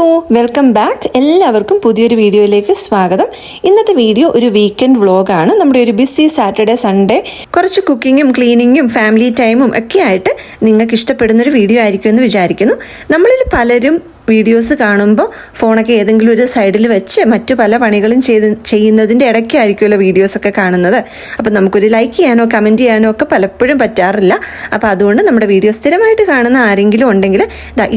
Hello welcome back എല്ലാവർക്കും പുതിയൊരു വീഡിയോയിലേക്ക് സ്വാഗതം. ഇന്നത്തെ വീഡിയോ ഒരു വീക്കെൻഡ് വ്ളോഗാണ് നമ്മുടെ ഒരു ബിസി സാറ്റർഡേ സൺഡേ കുറച്ച് കുക്കിങ്ങും ക്ലീനിങ്ങും ഫാമിലി ടൈമും ഒക്കെ ആയിട്ട് നിങ്ങൾക്ക് ഇഷ്ടപ്പെടുന്ന ഒരു വീഡിയോ ആയിരിക്കും എന്ന് വിചാരിക്കുന്നു. നമ്മളിൽ പലരും വീഡിയോസ് കാണുമ്പോൾ ഫോണൊക്കെ ഏതെങ്കിലും ഒരു സൈഡിൽ വെച്ച് മറ്റു പല പണികളും ചെയ്ത് ചെയ്യുന്നതിന്റെ ഇടയ്ക്കായിരിക്കുമല്ലോ വീഡിയോസൊക്കെ കാണുന്നത്. അപ്പം നമുക്കൊരു ലൈക്ക് ചെയ്യാനോ കമന്റ് ചെയ്യാനോ ഒക്കെ പലപ്പോഴും പറ്റാറില്ല. അപ്പോൾ അതുകൊണ്ട് നമ്മുടെ വീഡിയോ സ്ഥിരമായിട്ട് കാണുന്ന ആരെങ്കിലും ഉണ്ടെങ്കിൽ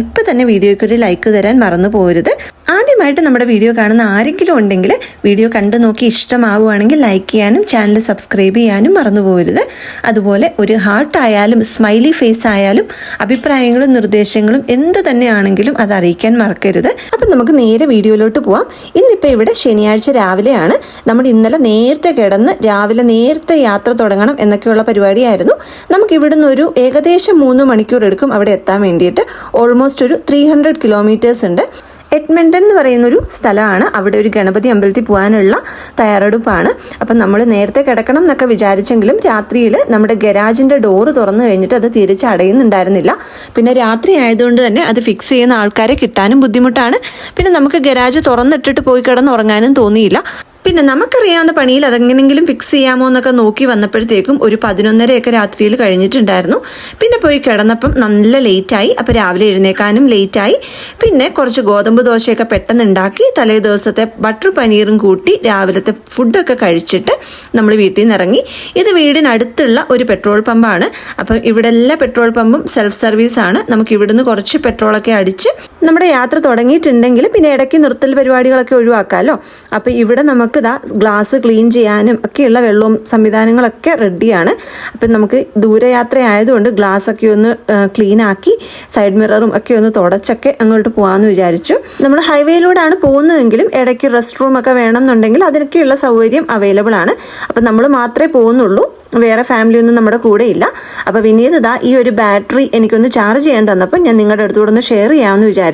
ഇപ്പം തന്നെ വീഡിയോയ്ക്ക് ഒരു ലൈക്ക് തരാൻ മറന്നു പോകരുത് ആദ്യമായിട്ട് നമ്മുടെ വീഡിയോ കാണുന്ന ആരെങ്കിലും ഉണ്ടെങ്കിൽ വീഡിയോ കണ്ടു നോക്കി ഇഷ്ടമാവുകയാണെങ്കിൽ ലൈക്ക് ചെയ്യാനും ചാനൽ സബ്സ്ക്രൈബ് ചെയ്യാനും മറന്നുപോകരുത്. അതുപോലെ ഒരു ഹാർട്ട് ആയാലും സ്മൈലി ഫേസ് ആയാലും അഭിപ്രായങ്ങളും നിർദ്ദേശങ്ങളും എന്ത് തന്നെയാണെങ്കിലും അത് അറിയിക്കാൻ മറക്കരുത്. അപ്പം നമുക്ക് നേരെ വീഡിയോയിലോട്ട് പോവാം. ഇന്നിപ്പോൾ ഇവിടെ ശനിയാഴ്ച രാവിലെയാണ്. നമ്മൾ ഇന്നലെ നേരത്തെ കിടന്ന് രാവിലെ നേരത്തെ യാത്ര തുടങ്ങണം എന്നൊക്കെയുള്ള പരിപാടിയായിരുന്നു. നമുക്ക് ഇവിടുന്ന് ഒരു ഏകദേശം മൂന്ന് മണിക്കൂർ എടുക്കും അവിടെ എത്താൻ വേണ്ടിയിട്ട്. ഓൾമോസ്റ്റ് ഒരു ത്രീ ഹൺഡ്രഡ് കിലോമീറ്റേഴ്സ് ഉണ്ട്. എഡ്മണ്ടൺ എന്ന് പറയുന്ന ഒരു സ്ഥലമാണ്. അവിടെ ഒരു ഗണപതി അമ്പലത്തിൽ പോകാനുള്ള തയ്യാറെടുപ്പാണ്. അപ്പം നമ്മൾ നേരത്തെ കിടക്കണം എന്നൊക്കെ വിചാരിച്ചെങ്കിലും രാത്രിയിൽ നമ്മുടെ ഗരാജിന്റെ ഡോറ് തുറന്നു കഴിഞ്ഞിട്ട് അത് തിരിച്ച് അടയുന്നുണ്ടായിരുന്നില്ല. പിന്നെ രാത്രി ആയതുകൊണ്ട് തന്നെ അത് ഫിക്സ് ചെയ്യുന്ന ആൾക്കാരെ കിട്ടാനും ബുദ്ധിമുട്ടാണ്. പിന്നെ നമുക്ക് ഗരാജ് തുറന്നിട്ടിട്ട് പോയി കിടന്ന് ഉറങ്ങാനും തോന്നിയില്ല. പിന്നെ നമുക്കറിയാവുന്ന പണിയിൽ അതെങ്ങനെങ്കിലും ഫിക്സ് ചെയ്യാമോ എന്നൊക്കെ നോക്കി വന്നപ്പോഴത്തേക്കും ഒരു പതിനൊന്നരയൊക്കെ രാത്രിയിൽ കഴിഞ്ഞിട്ടുണ്ടായിരുന്നു. പിന്നെ പോയി കിടന്നപ്പം നല്ല ലേറ്റായി അപ്പോൾ രാവിലെ എഴുന്നേക്കാനും ലേറ്റായി പിന്നെ കുറച്ച് ഗോതമ്പ് ദോശയൊക്കെ പെട്ടെന്ന് ഉണ്ടാക്കി തലേ ദിവസത്തെ ബട്ടർ പനീറും കൂട്ടി രാവിലത്തെ ഫുഡൊക്കെ കഴിച്ചിട്ട് നമ്മൾ വീട്ടിൽ നിന്ന് ഇറങ്ങി ഇത് വീടിനടുത്തുള്ള ഒരു പെട്രോൾ പമ്പാണ് അപ്പം ഇവിടെ എല്ലാ പെട്രോൾ പമ്പും സെൽഫ് സർവീസ് ആണ്. നമുക്ക് ഇവിടുന്ന് കുറച്ച് പെട്രോളൊക്കെ അടിച്ച് നമ്മുടെ യാത്ര തുടങ്ങിയിട്ടുണ്ടെങ്കിൽ പിന്നെ ഇടയ്ക്ക് നിർത്തൽ പരിപാടികളൊക്കെ ഒഴിവാക്കാമല്ലോ. അപ്പോൾ ഇവിടെ നമുക്ക് ഇതാ ഗ്ലാസ് ക്ലീൻ ചെയ്യാനും ഒക്കെയുള്ള വെള്ളവും സംവിധാനങ്ങളൊക്കെ റെഡിയാണ്. അപ്പം നമുക്ക് ദൂരയാത്ര ആയതുകൊണ്ട് ഗ്ലാസ് ഒക്കെ ഒന്ന് ക്ലീൻ ആക്കി സൈഡ് മിററും ഒക്കെ ഒന്ന് തുടച്ചൊക്കെ അങ്ങോട്ട് പോകാമെന്ന് വിചാരിച്ചു. നമ്മൾ ഹൈവേയിലൂടെയാണ് പോകുന്നതെങ്കിലും ഇടയ്ക്ക് റെസ്റ്റ് റൂം ഒക്കെ വേണമെന്നുണ്ടെങ്കിൽ അതിനൊക്കെയുള്ള സൗകര്യം അവൈലബിൾ ആണ്. അപ്പം നമ്മൾ മാത്രമേ പോകുന്നുള്ളൂ. വേറെ ഫാമിലി ഒന്നും നമ്മുടെ കൂടെ ഇല്ല. അപ്പോൾ പിന്നീട് ഇതാ ഈ ഒരു ബാറ്ററി എനിക്കൊന്ന് ചാർജ് ചെയ്യാൻ തന്നപ്പോൾ ഞാൻ നിങ്ങളുടെ അടുത്തുകൂടെ ഒന്ന് ഷെയർ ചെയ്യാമെന്ന് വിചാരിച്ചു.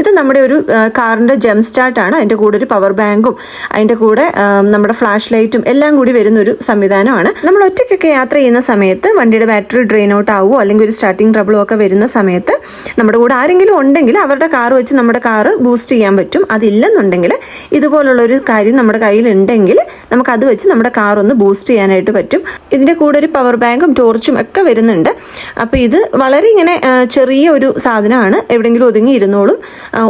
ഇത് നമ്മുടെ ഒരു കാറിന്റെ ജം സ്റ്റാർട്ടാണ് അതിന്റെ കൂടെ ഒരു പവർ ബാങ്കും അതിന്റെ കൂടെ നമ്മുടെ ഫ്ലാഷ് ലൈറ്റും എല്ലാം കൂടി വരുന്ന ഒരു സംവിധാനമാണ്. നമ്മൾ ഒറ്റയ്ക്കൊക്കെ യാത്ര ചെയ്യുന്ന സമയത്ത് വണ്ടിയുടെ ബാറ്ററി ഡ്രെയിൻ ഔട്ട് ആവുമോ അല്ലെങ്കിൽ ഒരു സ്റ്റാർട്ടിംഗ് ട്രബിളോ ഒക്കെ വരുന്ന സമയത്ത് നമ്മുടെ കൂടെ ആരെങ്കിലും ഉണ്ടെങ്കിൽ അവരുടെ കാർ വെച്ച് നമ്മുടെ കാർ ബൂസ്റ്റ് ചെയ്യാൻ പറ്റും. അതില്ലെന്നുണ്ടെങ്കിൽ ഇതുപോലുള്ളൊരു കാര്യം നമ്മുടെ കയ്യിലുണ്ടെങ്കിൽ നമുക്ക് അത് വെച്ച് നമ്മുടെ കാർ ഒന്ന് ബൂസ്റ്റ് ചെയ്യാനായിട്ട് പറ്റും. ഇതിന്റെ കൂടെ ഒരു പവർ ബാങ്കും ടോർച്ചും ഒക്കെ വരുന്നുണ്ട്. അപ്പോൾ ഇത് വളരെ ഇങ്ങനെ ചെറിയ ഒരു സാധനമാണ്. എവിടെയെങ്കിലും ഒതുങ്ങി ഇരുന്നോളും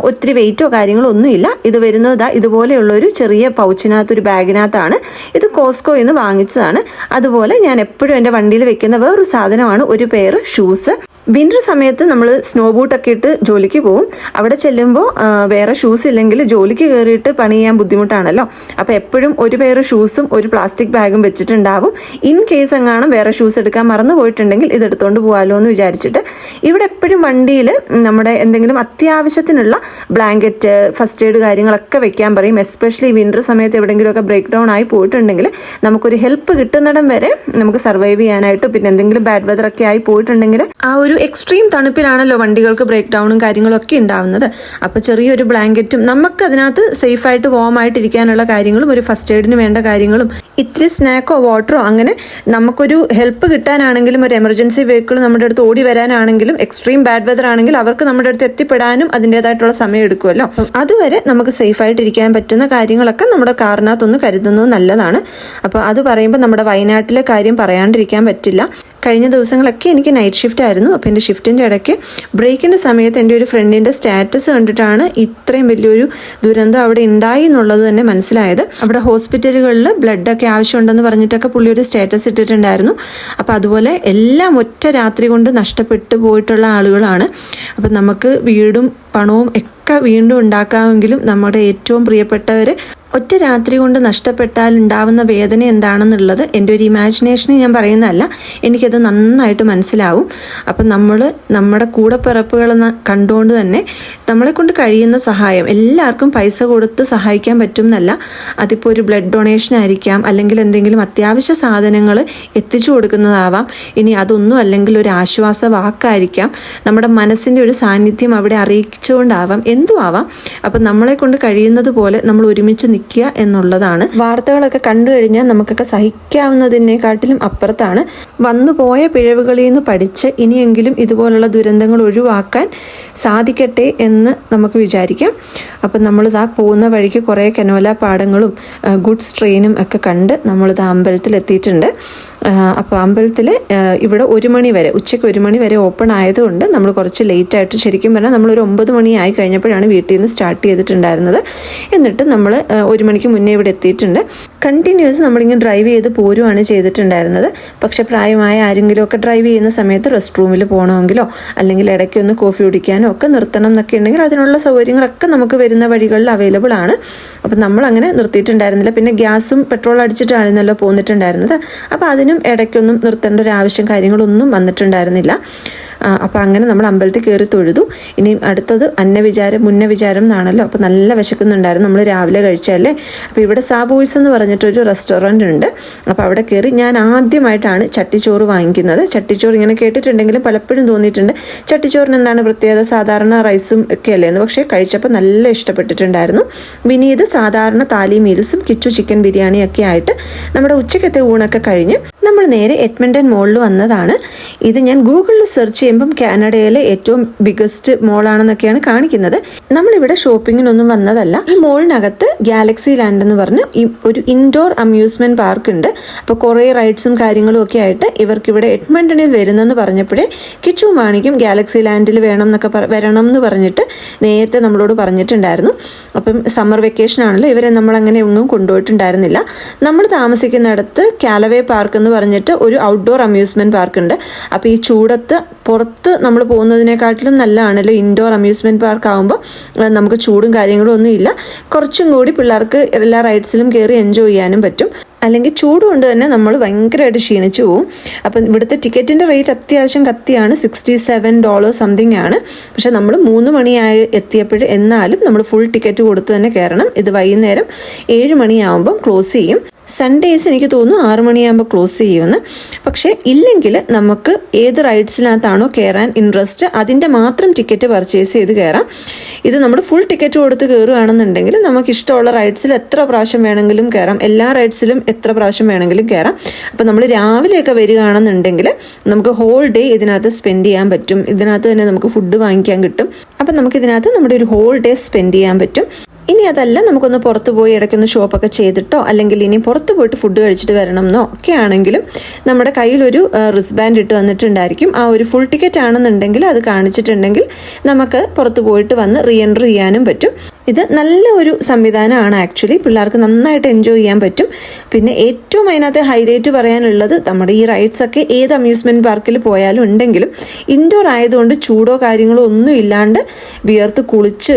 ഒത്തിരി വെയിറ്റോ കാര്യങ്ങളോ ഒന്നുമില്ല. ഇത് വരുന്നത് ഇതുപോലെയുള്ള ഒരു ചെറിയ പൗച്ചിനകത്ത് ഒരു ബാഗിനകത്താണ്. ഇത് കോസ്കോ എന്ന് വാങ്ങിച്ചതാണ്. അതുപോലെ ഞാൻ എപ്പോഴും എന്റെ വണ്ടിയിൽ വെക്കുന്ന വേറൊരു സാധനമാണ് ഒരു പെയർ ഷൂസ് വിന്റർ സമയത്ത് നമ്മൾ സ്നോ ബൂട്ടൊക്കെ ഇട്ട് ജോലിക്ക് പോകും അവിടെ ചെല്ലുമ്പോൾ വേറെ ഷൂസ് ഇല്ലെങ്കിൽ ജോലിക്ക് കയറിയിട്ട് പണി ചെയ്യാൻ ബുദ്ധിമുട്ടാണല്ലോ. അപ്പോൾ എപ്പോഴും ഒരു പേർ ഷൂസും ഒരു പ്ലാസ്റ്റിക് ബാഗും വെച്ചിട്ടുണ്ടാവും. ഇൻ കേസ് എങ്ങാനും വേറെ ഷൂസ് എടുക്കാൻ മറന്നു പോയിട്ടുണ്ടെങ്കിൽ ഇത് എടുത്തുകൊണ്ട് പോകാമല്ലോ എന്ന് വിചാരിച്ചിട്ട്. ഇവിടെ എപ്പോഴും വണ്ടിയിൽ നമ്മുടെ എന്തെങ്കിലും അത്യാവശ്യത്തിനുള്ള ബ്ലാങ്കറ്റ് ഫസ്റ്റ് എയ്ഡ് കാര്യങ്ങളൊക്കെ വെക്കാൻ പറയും. എസ്പെഷ്യലി വിന്റർ സമയത്ത് എവിടെയെങ്കിലുമൊക്കെ ബ്രേക്ക് ഡൗൺ ആയി പോയിട്ടുണ്ടെങ്കിൽ നമുക്കൊരു ഹെൽപ്പ് കിട്ടുന്നിടം വരെ നമുക്ക് സർവൈവ് ചെയ്യാനായിട്ട് പിന്നെ എന്തെങ്കിലും ബാഡ് വെതറൊക്കെ ആയി പോയിട്ടുണ്ടെങ്കിൽ ആ ഒരു എക്സ്ട്രീം തണുപ്പിലാണല്ലോ വണ്ടികൾക്ക് ബ്രേക്ക് ഡൗണും കാര്യങ്ങളും ഒക്കെ ഉണ്ടാവുന്നത്. അപ്പോൾ ചെറിയൊരു ബ്ലാങ്കറ്റും നമുക്ക് അതിനകത്ത് സേഫായിട്ട് വോം ആയിട്ടിരിക്കാനുള്ള കാര്യങ്ങളും ഒരു ഫസ്റ്റ് എയ്ഡിന് വേണ്ട കാര്യങ്ങളും ഇത്തിരി സ്നാക്കോ വാട്ടറോ അങ്ങനെ നമുക്കൊരു ഹെൽപ്പ് കിട്ടാനാണെങ്കിലും ഒരു എമർജൻസി വെഹിക്കിൾ നമ്മുടെ അടുത്ത് ഓടി വരാനാണെങ്കിലും എക്സ്ട്രീം ബാഡ് വെതർ ആണെങ്കിൽ അവർക്ക് നമ്മുടെ അടുത്ത് എത്തിപ്പെടാനും അതിന്റെതായിട്ടുള്ള സമയം എടുക്കുമല്ലോ. അതുവരെ നമുക്ക് സേഫായിട്ടിരിക്കാൻ പറ്റുന്ന കാര്യങ്ങളൊക്കെ നമ്മുടെ കാറിനകത്തൊന്ന് കരുതുന്നത് നല്ലതാണ്. അപ്പോൾ അത് പറയുമ്പോൾ നമ്മുടെ വയനാട്ടിലെ കാര്യം പറയാണ്ടിരിക്കാൻ പറ്റില്ല. കഴിഞ്ഞ ദിവസങ്ങളൊക്കെ എനിക്ക് നൈറ്റ് ഷിഫ്റ്റ് ആയിരുന്നു. അപ്പോൾ എന്റെ ഷിഫ്റ്റിന്റെ ഇടയ്ക്ക് ബ്രേക്കിന്റെ സമയത്ത് എന്റെ ഒരു ഫ്രണ്ടിന്റെ സ്റ്റാറ്റസ് കണ്ടിട്ടാണ് ഇത്രയും വലിയൊരു ദുരന്തം അവിടെ ഉണ്ടായി എന്നുള്ളത് തന്നെ മനസ്സിലായത്. അവിടെ ഹോസ്പിറ്റലുകളിൽ ബ്ലഡൊക്കെ ആവശ്യമുണ്ടെന്ന് പറഞ്ഞിട്ടൊക്കെ പുള്ളി ഒരു സ്റ്റാറ്റസ് ഇട്ടിട്ടുണ്ടായിരുന്നു. അപ്പോൾ അതുപോലെ എല്ലാം ഒറ്റ രാത്രി കൊണ്ട് നഷ്ടപ്പെട്ടു പോയിട്ടുള്ള ആളുകളാണ്. അപ്പം നമുക്ക് വീടും പണവും ഒക്കെ വീണ്ടും ഉണ്ടാക്കാമെങ്കിലും നമ്മുടെ ഏറ്റവും പ്രിയപ്പെട്ടവർ ഒറ്റ രാത്രി കൊണ്ട് നഷ്ടപ്പെട്ടാൽ ഉണ്ടാവുന്ന വേദന എന്താണെന്നുള്ളത് എന്റെ ഒരു ഇമാജിനേഷന് ഞാൻ പറയുന്നതല്ല. എനിക്കത് നന്നായിട്ട് മനസ്സിലാവും. അപ്പം നമ്മൾ നമ്മുടെ കൂടപ്പിറപ്പുകൾ കണ്ടുകൊണ്ട് തന്നെ നമ്മളെ കൊണ്ട് കഴിയുന്ന സഹായം എല്ലാവർക്കും പൈസ കൊടുത്ത് സഹായിക്കാൻ പറ്റും എന്നല്ല അതിപ്പോൾ ഒരു ബ്ലഡ് ഡൊണേഷൻ ആയിരിക്കാം അല്ലെങ്കിൽ എന്തെങ്കിലും അത്യാവശ്യ സാധനങ്ങൾ എത്തിച്ചു കൊടുക്കുന്നതാവാം. ഇനി അതൊന്നും അല്ലെങ്കിൽ ഒരു ആശ്വാസ വാക്കായിരിക്കാം. നമ്മുടെ മനസ്സിന്റെ ഒരു സാന്നിധ്യം അവിടെ അറിയിച്ചുകൊണ്ടാവാം. എന്തും അപ്പം നമ്മളെ കൊണ്ട് കഴിയുന്നത് പോലെ നമ്മൾ ഒരുമിച്ച് സഹിക്കുക എന്നുള്ളതാണ്. വാർത്തകളൊക്കെ കണ്ടു കഴിഞ്ഞാൽ നമുക്കൊക്കെ സഹിക്കാവുന്നതിനെക്കാട്ടിലും അപ്പുറത്താണ്. വന്നു പോയ പിഴവുകളിൽ നിന്ന് പഠിച്ച് ഇനിയെങ്കിലും ഇതുപോലുള്ള ദുരന്തങ്ങൾ ഒഴിവാക്കാൻ സാധിക്കട്ടെ എന്ന് നമുക്ക് വിചാരിക്കാം. അപ്പം നമ്മളിതാ പോകുന്ന വഴിക്ക് കുറേ കനോല പാടങ്ങളും ഗുഡ്സ് ട്രെയിനും ഒക്കെ കണ്ട് നമ്മളിത് അമ്പലത്തിൽ എത്തിയിട്ടുണ്ട് അപ്പോൾ അമ്പലത്തിൽ ഇവിടെ ഒരു മണി വരെ ഉച്ചയ്ക്ക് ഒരു മണി വരെ ഓപ്പൺ ആയതുകൊണ്ട് നമ്മൾ കുറച്ച് ലേറ്റ് ആയിട്ട് ശരിക്കും പറഞ്ഞാൽ നമ്മളൊരു ഒമ്പത് മണി ആയി കഴിഞ്ഞപ്പോഴാണ് വീട്ടിൽ നിന്ന് സ്റ്റാർട്ട് ചെയ്തിട്ടുണ്ടായിരുന്നത്. എന്നിട്ട് നമ്മൾ ഒരു മണിക്ക് മുന്നേ ഇവിടെ എത്തിയിട്ടുണ്ട്. കണ്ടിന്യൂസ് നമ്മളിങ്ങനെ ഡ്രൈവ് ചെയ്ത് പോരുവാണ് ചെയ്തിട്ടുണ്ടായിരുന്നത്. പക്ഷേ പ്രായമായ ആരെങ്കിലും ഒക്കെ ഡ്രൈവ് ചെയ്യുന്ന സമയത്ത് റെസ്റ്റ് റൂമിൽ പോകണമെങ്കിലോ അല്ലെങ്കിൽ ഇടയ്ക്ക് ഒന്ന് കോഫി കുടിക്കാനോ ഒക്കെ നിർത്തണം എന്നൊക്കെ ഉണ്ടെങ്കിൽ അതിനുള്ള സൗകര്യങ്ങളൊക്കെ നമുക്ക് വരുന്ന വഴികളിൽ അവൈലബിൾ ആണ്. അപ്പം നമ്മൾ അങ്ങനെ നിർത്തിയിട്ടുണ്ടായിരുന്നില്ല. പിന്നെ ഗ്യാസും പെട്രോൾ അടിച്ചിട്ടായിരുന്നല്ലോ പോന്നിട്ടുണ്ടായിരുന്നത്. അപ്പോൾ അതിനും ഇടയ്ക്കൊന്നും നിർത്തേണ്ട ഒരു ആവശ്യം കാര്യങ്ങളൊന്നും വന്നിട്ടുണ്ടായിരുന്നില്ല. അപ്പോൾ അങ്ങനെ നമ്മൾ അമ്പലത്തിൽ കയറി തൊഴുതു. ഇനിയും അടുത്തത് അന്നവിചാരം മുന്ന വിചാരം എന്നാണല്ലോ. അപ്പോൾ നല്ല വിശക്കുന്നുണ്ടായിരുന്നു. നമ്മൾ രാവിലെ കഴിച്ചല്ലേ അപ്പോൾ ഇവിടെ സാബോയ്സ് എന്ന് പറഞ്ഞിട്ടൊരു റെസ്റ്റോറന്റ് ഉണ്ട്. അപ്പോൾ അവിടെ കയറി ഞാൻ ആദ്യമായിട്ടാണ് ചട്ടിച്ചോറ് വാങ്ങിക്കുന്നത്. ചട്ടിച്ചോറ് ഇങ്ങനെ കേട്ടിട്ടുണ്ടെങ്കിലും പലപ്പോഴും തോന്നിയിട്ടുണ്ട്. ചട്ടിച്ചോറിന് എന്താണ് പ്രത്യേകത? സാധാരണ റൈസും ഒക്കെ അല്ലേ എന്ന്. പക്ഷേ കഴിച്ചപ്പോൾ നല്ല ഇഷ്ടപ്പെട്ടിട്ടുണ്ടായിരുന്നു. വിനീത് സാധാരണ താലി മീൽസും കിച്ചു ചിക്കൻ ബിരിയാണിയൊക്കെ ആയിട്ട് നമ്മുടെ ഉച്ചക്കത്തെ ഊണൊക്കെ കഴിഞ്ഞ് നേരെ എഡ്മണ്ടൻ മോളിൽ വന്നതാണ്. ഇത് ഞാൻ ഗൂഗിളിൽ സെർച്ച് ചെയ്യുമ്പം കാനഡയിലെ ഏറ്റവും ബിഗസ്റ്റ് മോളാണെന്നൊക്കെയാണ് കാണിക്കുന്നത്. നമ്മളിവിടെ ഷോപ്പിങ്ങിനൊന്നും വന്നതല്ല. ഈ മോളിനകത്ത് ഗാലക്സി ലാൻഡ് എന്ന് പറഞ്ഞ് ഒരു ഇൻഡോർ അമ്യൂസ്മെന്റ് പാർക്ക് ഉണ്ട്. അപ്പോൾ കുറേ റൈഡ്സും കാര്യങ്ങളും ഒക്കെ ആയിട്ട് ഇവർക്ക് ഇവിടെ എഡ്മണ്ടണിൽ വരുന്നെന്ന് പറഞ്ഞപ്പോഴേ കിച്ചു മാണിക്കും ഗാലക്സി ലാൻഡിൽ വേണം എന്നൊക്കെ വരണം എന്ന് പറഞ്ഞിട്ട് നേരത്തെ നമ്മളോട് പറഞ്ഞിട്ടുണ്ടായിരുന്നു. അപ്പം സമ്മർ വെക്കേഷൻ ആണല്ലോ. ഇവരെ നമ്മൾ അങ്ങനെ ഒന്നും കൊണ്ടുപോയിട്ടുണ്ടായിരുന്നില്ല. നമ്മൾ താമസിക്കുന്നിടത്ത് കാലവേ പാർക്ക് എന്ന് പറഞ്ഞിട്ട് ഒരു ഔട്ട്ഡോർ അമ്യൂസ്മെന്റ് പാർക്ക് ഉണ്ട്. അപ്പോൾ ഈ ചൂടത്ത് പുറത്ത് നമ്മൾ പോകുന്നതിനെക്കാട്ടിലും നല്ലതാണല്ലോ ഇൻഡോർ അമ്യൂസ്മെന്റ് പാർക്ക് ആകുമ്പോൾ നമുക്ക് ചൂടും കാര്യങ്ങളും ഒന്നും ഇല്ല. കുറച്ചും കൂടി പിള്ളേർക്ക് എല്ലാ റൈഡ്സിലും കയറി എൻജോയ് ചെയ്യാനും പറ്റും. അല്ലെങ്കിൽ ചൂട് കൊണ്ട് തന്നെ നമ്മൾ ഭയങ്കരമായിട്ട് ക്ഷീണിച്ചു പോകും അപ്പം ഇവിടുത്തെ ടിക്കറ്റിന്റെ റേറ്റ് അത്യാവശ്യം കത്തിയാണ്. സിക്സ്റ്റി സെവൻ ഡോളർ സംതിങ് ആണ്. പക്ഷെ നമ്മൾ മൂന്ന് മണിയായി എത്തിയപ്പോൾ എന്നാലും നമ്മൾ ഫുൾ ടിക്കറ്റ് കൊടുത്ത് തന്നെ കയറണം. ഇത് വൈകുന്നേരം ഏഴ് മണിയാവുമ്പം ക്ലോസ് ചെയ്യും. സൺഡേസ് എനിക്ക് തോന്നുന്നു ആറ് മണിയാകുമ്പോൾ ക്ലോസ് ചെയ്യുമെന്ന്. പക്ഷേ ഇല്ലെങ്കിൽ നമുക്ക് ഏത് റൈഡ്സിനകത്താണോ കയറാൻ ഇൻട്രസ്റ്റ് അതിന്റെ മാത്രം ടിക്കറ്റ് പർച്ചേസ് ചെയ്ത് കയറാം. ഇത് നമ്മൾ ഫുൾ ടിക്കറ്റ് കൊടുത്ത് കയറുകയാണെന്നുണ്ടെങ്കിൽ നമുക്ക് ഇഷ്ടമുള്ള റൈഡ്സിൽ എത്ര പ്രാവശ്യം വേണമെങ്കിലും കയറാം. എല്ലാ റൈഡ്സിലും എത്ര പ്രാവശ്യം വേണമെങ്കിലും കയറാം. അപ്പോൾ നമ്മൾ രാവിലെയൊക്കെ വരികയാണെന്നുണ്ടെങ്കിൽ നമുക്ക് ഹോൾ ഡേ ഇതിനകത്ത് സ്പെൻഡ് ചെയ്യാൻ പറ്റും. ഇതിനകത്ത് തന്നെ നമുക്ക് ഫുഡ് വാങ്ങിക്കാൻ കിട്ടും. അപ്പം നമുക്ക് ഇതിനകത്ത് നമ്മുടെ ഒരു ഹോൾ ഡേ സ്പെൻഡ് ചെയ്യാൻ പറ്റും. ഇനി അതല്ല നമുക്കൊന്ന് പുറത്ത് പോയി ഇടയ്ക്കൊന്ന് ഷോപ്പൊക്കെ ചെയ്തിട്ടോ അല്ലെങ്കിൽ ഇനി പുറത്ത് പോയിട്ട് ഫുഡ് കഴിച്ചിട്ട് വരണം എന്നോ ഒക്കെ ആണെങ്കിലും നമ്മുടെ കയ്യിലൊരു റിസ് ബാൻഡ് ഇട്ട് വന്നിട്ടുണ്ടായിരിക്കും. ആ ഒരു ഫുൾ ടിക്കറ്റ് ആണെന്നുണ്ടെങ്കിൽ അത് കാണിച്ചിട്ടുണ്ടെങ്കിൽ നമുക്ക് പുറത്ത് പോയിട്ട് വന്ന് റീ എൻട്രി ചെയ്യാനും പറ്റും. ഇത് നല്ല ഒരു സംവിധാനമാണ് ആക്ച്വലി പിള്ളേർക്ക് നന്നായിട്ട് എൻജോയ് ചെയ്യാൻ പറ്റും. പിന്നെ ഏറ്റവും അതിനകത്ത് ഹൈലൈറ്റ് പറയാനുള്ളത് നമ്മുടെ ഈ റൈഡ്സ് ഒക്കെ ഏത് അമ്യൂസ്മെന്റ് പാർക്കിൽ പോയാലും ഉണ്ടെങ്കിലും ഇൻഡോർ ആയതുകൊണ്ട് ചൂടോ കാര്യങ്ങളോ ഒന്നും ഇല്ലാണ്ട് വിയർത്ത് കുളിച്ച്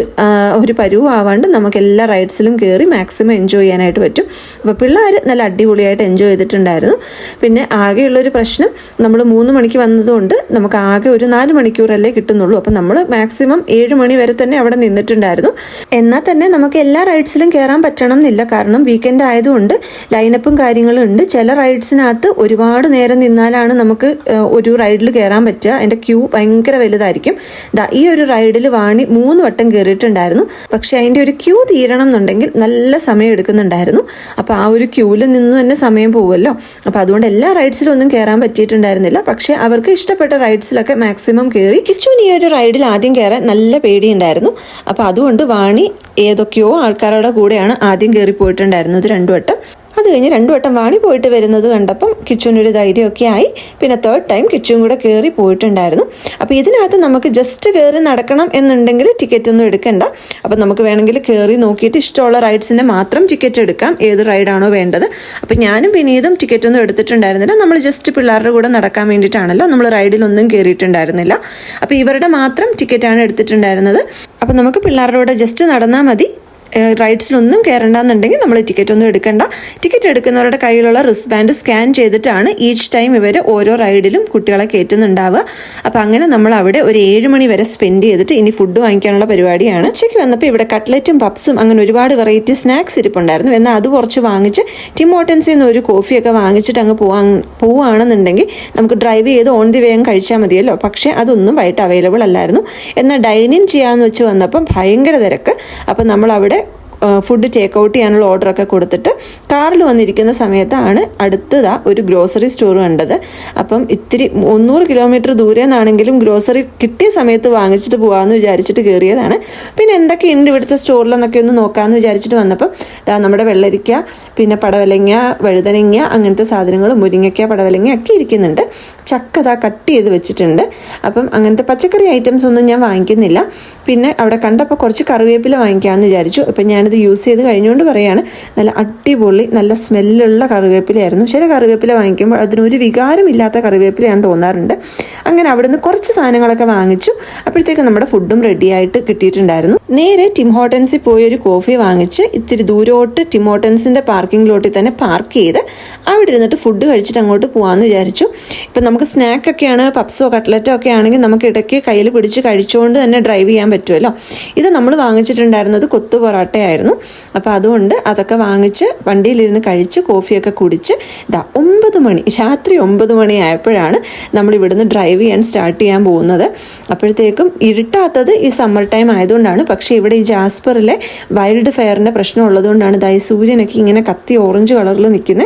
ഒരു പരുവാവാണ്ട് നമുക്ക് എല്ലാ റൈഡ്സിലും കയറി മാക്സിമം എൻജോയ് ചെയ്യാനായിട്ട് പറ്റും. അപ്പോൾ പിള്ളേർ നല്ല അടിപൊളിയായിട്ട് എൻജോയ് ചെയ്തിട്ടുണ്ടായിരുന്നു. പിന്നെ ആകെയുള്ളൊരു പ്രശ്നം നമ്മൾ മൂന്ന് മണിക്ക് വന്നതുകൊണ്ട് നമുക്ക് ആകെ ഒരു നാല് മണിക്കൂറല്ലേ കിട്ടുന്നുള്ളൂ. അപ്പം നമ്മൾ മാക്സിമം ഏഴ് മണി വരെ തന്നെ അവിടെ നിന്നിട്ടുണ്ടായിരുന്നു. എന്നാൽ തന്നെ നമുക്ക് എല്ലാ റൈഡ്സിലും കയറാൻ പറ്റണം എന്നില്ല കാരണം വീക്കെൻഡ് ആയതുകൊണ്ട് ലൈനപ്പും കാര്യങ്ങളും ഉണ്ട്. ചില റൈഡ്സിനകത്ത് ഒരുപാട് നേരം നിന്നാലാണ് നമുക്ക് ഒരു റൈഡിൽ കയറാൻ പറ്റുക. അതിന്റെ ക്യൂ ഭയങ്കര വലുതായിരിക്കും. ഈ ഒരു റൈഡിൽ വാണി മൂന്ന് വട്ടം കയറിയിട്ടുണ്ടായിരുന്നു പക്ഷേ അതിന്റെ ഒരു ക്യൂ തീരണം എന്നുണ്ടെങ്കിൽ നല്ല സമയം എടുക്കുന്നുണ്ടായിരുന്നു. അപ്പോൾ ആ ഒരു ക്യൂവിൽ നിന്ന് തന്നെ സമയം പോകുമല്ലോ അപ്പോൾ അതുകൊണ്ട് എല്ലാ റൈഡ്സിലും ഒന്നും കയറാൻ പറ്റിയിട്ടുണ്ടായിരുന്നില്ല. പക്ഷേ അവർക്ക് ഇഷ്ടപ്പെട്ട റൈഡ്സിലൊക്കെ മാക്സിമം കയറി കിച്ചുവിന് ഈ ഒരു റൈഡിൽ ആദ്യം കയറാൻ നല്ല പേടിയുണ്ടായിരുന്നു. അപ്പോൾ അതുകൊണ്ട് വാണി ഏതൊക്കെയോ ആൾക്കാരുടെ കൂടെയാണ് ആദ്യം കയറി പോയിട്ടുണ്ടായിരുന്നത് രണ്ടു വട്ടം. അത് കഴിഞ്ഞ് രണ്ടു വട്ടം വാണി പോയിട്ട് വരുന്നത് കണ്ടപ്പം കിച്ചുവിനൊരു ധൈര്യമൊക്കെ ആയി. പിന്നെ തേർഡ് ടൈം കിച്ചും കൂടെ കയറി പോയിട്ടുണ്ടായിരുന്നു. അപ്പോൾ ഇതിനകത്ത് നമുക്ക് ജസ്റ്റ് കയറി നടക്കണം എന്നുണ്ടെങ്കിൽ ടിക്കറ്റ് ഒന്നും എടുക്കണ്ട. അപ്പോൾ നമുക്ക് വേണമെങ്കിൽ കയറി നോക്കിയിട്ട് ഇഷ്ടമുള്ള റൈഡ്സിന്റെ മാത്രം ടിക്കറ്റ് എടുക്കാം. ഏത് റൈഡാണോ വേണ്ടത്. അപ്പോൾ ഞാനും വിനീതും ടിക്കറ്റ് ഒന്നും എടുത്തിട്ടുണ്ടായിരുന്നില്ല. നമ്മൾ ജസ്റ്റ് പിള്ളേരുടെ കൂടെ നടക്കാൻ വേണ്ടിയിട്ടാണല്ലോ നമ്മൾ റൈഡിലൊന്നും കയറിയിട്ടുണ്ടായിരുന്നില്ല അപ്പോൾ ഇവരുടെ മാത്രം ടിക്കറ്റാണ് എടുത്തിട്ടുണ്ടായിരുന്നത്. അപ്പോൾ നമുക്ക് പിള്ളേരുടെ കൂടെ ജസ്റ്റ് നടന്നാൽ മതി. റൈഡ്സിലൊന്നും കയറണ്ടെന്നുണ്ടെങ്കിൽ നമ്മൾ ടിക്കറ്റ് ഒന്നും എടുക്കേണ്ട. ടിക്കറ്റ് എടുക്കുന്നവരുടെ കയ്യിലുള്ള റിസ് ബാൻഡ് സ്കാൻ ചെയ്തിട്ടാണ് ഈച്ച് ടൈം ഇവർ ഓരോ റൈഡിലും കുട്ടികളെ കയറ്റുന്നുണ്ടാവുക. അപ്പോൾ അങ്ങനെ നമ്മൾ അവിടെ ഒരു ഏഴ് മണി വരെ സ്പെൻഡ് ചെയ്തിട്ട് ഇനി ഫുഡ് വാങ്ങിക്കാനുള്ള പരിപാടിയാണ്. ഉച്ചയ്ക്ക് വന്നപ്പോൾ ഇവിടെ കട്ട്ലറ്റും പപ്സും അങ്ങനെ ഒരുപാട് വെറൈറ്റി സ്നാക്സ് ഇരിപ്പുണ്ടായിരുന്നു. എന്നാൽ അത് കുറച്ച് വാങ്ങിച്ച് ടിമോട്ടൻസിൽ നിന്ന് ഒരു കോഫിയൊക്കെ വാങ്ങിച്ചിട്ട് അങ്ങ് പോവാൻ പോവുകയാണെന്നുണ്ടെങ്കിൽ നമുക്ക് ഡ്രൈവ് ചെയ്ത് ഓൺ ദി വേഗം കഴിച്ചാൽ മതിയല്ലോ. പക്ഷേ അതൊന്നും വൈകിട്ട് അവൈലബിൾ അല്ലായിരുന്നു. എന്നാൽ ഡൈനിങ് ചെയ്യാമെന്ന് വെച്ച് വന്നപ്പം ഭയങ്കര തിരക്ക്. അപ്പം നമ്മൾ അവിടെ ഫുഡ് ടേക്ക് ഔട്ട് ചെയ്യാനുള്ള ഓർഡറൊക്കെ കൊടുത്തിട്ട് കാറിൽ വന്നിരിക്കുന്ന സമയത്താണ് അടുത്തതാ ഒരു ഗ്രോസറി സ്റ്റോർ കണ്ടത്. അപ്പം ഇത്തിരി മുന്നൂറ് കിലോമീറ്റർ ദൂരെ നിന്നാണെങ്കിലും ഗ്രോസറി കിട്ടിയ സമയത്ത് വാങ്ങിച്ചിട്ട് പോകാമെന്ന് വിചാരിച്ചിട്ട് കയറിയതാണ് പിന്നെ എന്തൊക്കെയുണ്ട് ഇവിടുത്തെ സ്റ്റോറിലെന്നൊക്കെ ഒന്ന് നോക്കാമെന്ന് വിചാരിച്ചിട്ട് വന്നപ്പം ഇതാ നമ്മുടെ വെള്ളരിക്ക പിന്നെ പടവലങ്ങ വഴുതനങ്ങ അങ്ങനത്തെ സാധനങ്ങൾ മുരിങ്ങയ്ക്ക പടവലങ്ങ ഒക്കെ ഇരിക്കുന്നുണ്ട്. ചക്ക ദാ കട്ട് ചെയ്ത് വെച്ചിട്ടുണ്ട്. അപ്പം അങ്ങനത്തെ പച്ചക്കറി ഐറ്റംസ് ഒന്നും ഞാൻ വാങ്ങിക്കുന്നില്ല. പിന്നെ അവിടെ കണ്ടപ്പോൾ കുറച്ച് കറിവേപ്പില വാങ്ങിക്കാമെന്ന് വിചാരിച്ചു. അപ്പം ഞാനിത് യൂസ് ചെയ്ത് കഴിഞ്ഞുകൊണ്ട് പറയാണ് നല്ല അടിപൊളി നല്ല സ്മെല്ലുള്ള കറിവേപ്പിലയായിരുന്നു. ചില കറിവേപ്പില വാങ്ങിക്കുമ്പോൾ അതിനൊരു വികാരമില്ലാത്ത ഞാൻ തോന്നാറുണ്ട്. അങ്ങനെ അവിടുന്ന് കുറച്ച് സാധനങ്ങളൊക്കെ വാങ്ങിച്ചു. അപ്പോഴത്തേക്ക് നമ്മുടെ ഫുഡും റെഡിയായിട്ട് കിട്ടിയിട്ടുണ്ടായിരുന്നു. നേരെ ടിം ഹോട്ടൻസിൽ പോയി ഒരു കോഫി വാങ്ങിച്ച് ഇത്തിരി ദൂരോട്ട് ടിം ഹോട്ടൻസിന്റെ പാർക്കിംഗ് ലോട്ടിൽ തന്നെ പാർക്ക് ചെയ്ത് അവിടെ ഇരുന്നിട്ട് ഫുഡ് കഴിച്ചിട്ട് അങ്ങോട്ട് പോകാമെന്ന് വിചാരിച്ചു. ഇപ്പം നമുക്ക് സ്നാക്കൊക്കെയാണ് പപ്സോ കട്ട്ലറ്റോ ഒക്കെ ആണെങ്കിൽ നമുക്ക് ഇടയ്ക്ക് കയ്യിൽ പിടിച്ച് കഴിച്ചുകൊണ്ട് തന്നെ ഡ്രൈവ് ചെയ്യാൻ പറ്റുമല്ലോ. ഇത് നമ്മൾ വാങ്ങിച്ചിട്ടുണ്ടായിരുന്നത് കൊത്തു പൊറോട്ടയായിരുന്നു. അപ്പോൾ അതുകൊണ്ട് അതൊക്കെ വാങ്ങിച്ച് വണ്ടിയിലിരുന്ന് കഴിച്ച് കോഫിയൊക്കെ കുടിച്ച് ഇതാ ഒമ്പത് മണി രാത്രി ഒമ്പത് മണി ആയപ്പോഴാണ് നമ്മൾ ഇവിടുന്ന് ഡ്രൈവ് ചെയ്യാൻ സ്റ്റാർട്ട് ചെയ്യാൻ പോകുന്നത്. അപ്പോഴത്തേക്കും ഇരുട്ടാത്തത് ഈ സമ്മർ ടൈം ആയതുകൊണ്ടാണ്. പക്ഷേ ഇവിടെ ഈ ജാസ്പറിലെ വൈൽഡ് ഫെയറിന്റെ പ്രശ്നം ഉള്ളതുകൊണ്ടാണ് ഇതായി സൂര്യനൊക്കെ ഇങ്ങനെ കത്തി ഓറഞ്ച് കളറിൽ നിൽക്കുന്ന.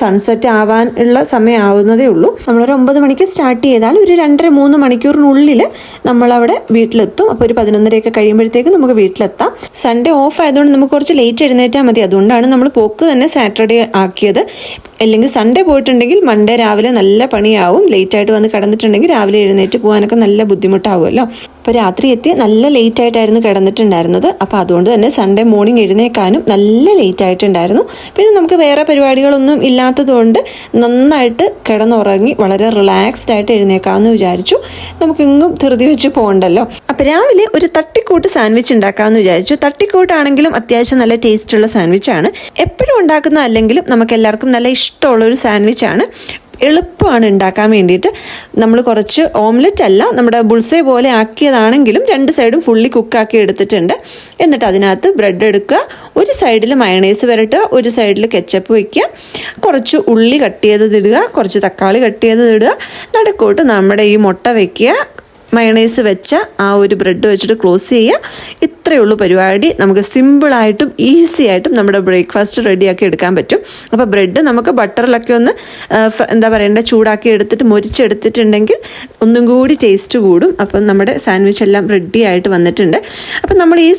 സൺസെറ്റ് ആവാൻ ഉള്ള സമയമാവുന്നതേ ഉള്ളൂ. നമ്മളൊരു ഒമ്പത് മണിക്ക് സ്റ്റാർട്ട് ചെയ്താൽ ഒരു രണ്ടര മൂന്ന് മണിക്കൂറിനുള്ളിൽ നമ്മളവിടെ വീട്ടിലെത്തും. അപ്പോൾ ഒരു പതിനൊന്നരയൊക്കെ കഴിയുമ്പോഴത്തേക്ക് നമുക്ക് വീട്ടിലെത്താം. സൺഡേ ഓഫ് ആയതുകൊണ്ട് നമുക്ക് കുറച്ച് ലേറ്റ് എഴുന്നേറ്റാൽ മതി. അതുകൊണ്ടാണ് നമ്മൾ പോക്ക് തന്നെ സാറ്റർഡേ ആക്കിയത്. അല്ലെങ്കിൽ സൺഡേ പോയിട്ടുണ്ടെങ്കിൽ മൺഡേ രാവിലെ നല്ല പണിയാവും. ലേറ്റായിട്ട് വന്ന് കടന്നിട്ടുണ്ടെങ്കിൽ രാവിലെ എഴുന്നേറ്റ് പോകാനൊക്കെ നല്ല ബുദ്ധിമുട്ടാവുമല്ലോ. അപ്പോൾ രാത്രി എത്തി നല്ല ലേറ്റ് ആയിട്ടായിരുന്നു കിടന്നിട്ടുണ്ടായിരുന്നത്. അപ്പോൾ അതുകൊണ്ട് തന്നെ സൺഡേ മോർണിംഗ് എഴുന്നേക്കാനും നല്ല ലേറ്റ് ആയിട്ടുണ്ടായിരുന്നു. പിന്നെ നമുക്ക് വേറെ പരിപാടികളൊന്നും ഇല്ലാത്തതുകൊണ്ട് നന്നായിട്ട് കിടന്നുറങ്ങി വളരെ റിലാക്സ്ഡ് ആയിട്ട് എഴുന്നേക്കാമെന്ന് വിചാരിച്ചു. നമുക്കെങ്ങും ധൃതി വെച്ച് പോകണ്ടല്ലോ. അപ്പോൾ രാവിലെ ഒരു തട്ടിക്കൂട്ട് സാൻഡ്വിച്ച് ഉണ്ടാക്കാമെന്ന് വിചാരിച്ചു. തട്ടിക്കൂട്ടാണെങ്കിലും അത്യാവശ്യം നല്ല ടേസ്റ്റുള്ള സാൻഡ്വിച്ചാണ് എപ്പോഴും ഉണ്ടാക്കുന്ന അല്ലെങ്കിലും നമുക്ക് എല്ലാവർക്കും നല്ല ഇഷ്ടമുള്ള ഒരു സാൻഡ്വിച്ചാണ് എളുപ്പമാണ് ഉണ്ടാക്കാൻ വേണ്ടിയിട്ട്. നമ്മൾ കുറച്ച് ഓംലെറ്റ് അല്ല നമ്മുടെ ബുൾസെ പോലെ ആക്കിയതാണെങ്കിലും രണ്ട് സൈഡും ഫുള്ളി കുക്കാക്കി എടുത്തിട്ടുണ്ട്. എന്നിട്ട് അതിനകത്ത് ബ്രെഡ് എടുക്കുക. ഒരു സൈഡിൽ മയണൈസ് വരട്ടുക ഒരു സൈഡിൽ കെച്ചപ്പ് വയ്ക്കുക. കുറച്ച് ഉള്ളി കട്ട് ചെയ്തത് ഇടുക കുറച്ച് തക്കാളി കട്ട് ചെയ്തത് ഇടുക. നടുക്കോട്ട് നമ്മുടെ ഈ മുട്ട വയ്ക്കുക. മയണൈസ് വെച്ച ആ ഒരു ബ്രെഡ് വെച്ചിട്ട് ക്ലോസ് ചെയ്യുക. ഇത്രയേ ഉള്ളൂ പരിപാടി. നമുക്ക് സിമ്പിളായിട്ടും ഈസി ആയിട്ടും നമ്മുടെ ബ്രേക്ക്ഫാസ്റ്റ് റെഡിയാക്കി എടുക്കാൻ പറ്റും. അപ്പോൾ ബ്രെഡ് നമുക്ക് ബട്ടറിലൊക്കെ ഒന്ന് എന്താ പറയണ്ടേ ചൂടാക്കി എടുത്തിട്ട് മുരിച്ചെടുത്തിട്ടുണ്ടെങ്കിൽ ഒന്നും കൂടി ടേസ്റ്റ് കൂടും. അപ്പം നമ്മുടെ സാൻഡ്വിച്ച് എല്ലാം റെഡി ആയിട്ട് വന്നിട്ടുണ്ട്. അപ്പം നമ്മൾ ഈ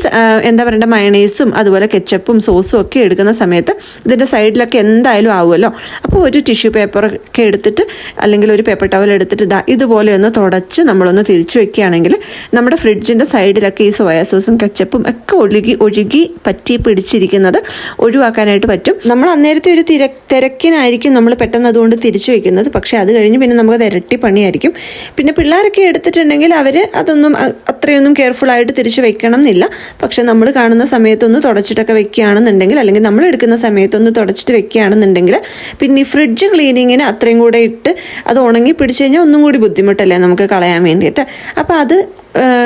എന്താ പറയണ്ട മയണൈസും അതുപോലെ കെച്ചപ്പും സോസും ഒക്കെ എടുക്കുന്ന സമയത്ത് ഇതിന്റെ സൈഡിലൊക്കെ എന്തായാലും ആവുമല്ലോ. അപ്പോൾ ഒരു ടിഷ്യൂ പേപ്പറൊക്കെ എടുത്തിട്ട് അല്ലെങ്കിൽ ഒരു പേപ്പർ ടവൽ എടുത്തിട്ട് ഇതാ ഇതുപോലെ ഒന്ന് തുടച്ച് നമ്മളൊന്ന് തിരിച്ചു വെക്കുകയാണെങ്കിൽ നമ്മുടെ ഫ്രിഡ്ജിന്റെ സൈഡിലൊക്കെ ഈ സോയാ സോസും കച്ചപ്പും ഒക്കെ ഒഴുകി ഒഴുകി പറ്റി പിടിച്ചിരിക്കുന്നത് ഒഴിവാക്കാനായിട്ട് പറ്റും. നമ്മൾ അന്നേരത്തെ ഒരു തിര തിരക്കിനായിരിക്കും നമ്മൾ പെട്ടെന്ന് അതുകൊണ്ട് തിരിച്ചു വെക്കുന്നത് പക്ഷേ അത് കഴിഞ്ഞ് പിന്നെ നമുക്ക് ഇരട്ടി പണിയായിരിക്കും. പിന്നെ പിള്ളേരൊക്കെ എടുത്തിട്ടുണ്ടെങ്കിൽ അവർ അതൊന്നും അത്രയൊന്നും കെയർഫുൾ ആയിട്ട് തിരിച്ചു വെക്കണം എന്നില്ല പക്ഷെ നമ്മൾ കാണുന്ന സമയത്തൊന്ന് തുടച്ചിട്ടൊക്കെ വെക്കുകയാണെന്നുണ്ടെങ്കിൽ അല്ലെങ്കിൽ നമ്മൾ എടുക്കുന്ന സമയത്തൊന്ന് തുടച്ചിട്ട് വെക്കുകയാണെന്നുണ്ടെങ്കിൽ പിന്നെ ഈ ഫ്രിഡ്ജ് ക്ലീനിങ്ങിന് അത്രയും കൂടെ ഇട്ട് അത് ഉണങ്ങി പിടിച്ചു കഴിഞ്ഞാൽ ഒന്നും കൂടി ബുദ്ധിമുട്ടല്ലേ നമുക്ക് കളയാൻ വേണ്ടിയിട്ട്. അപ്പോൾ അത്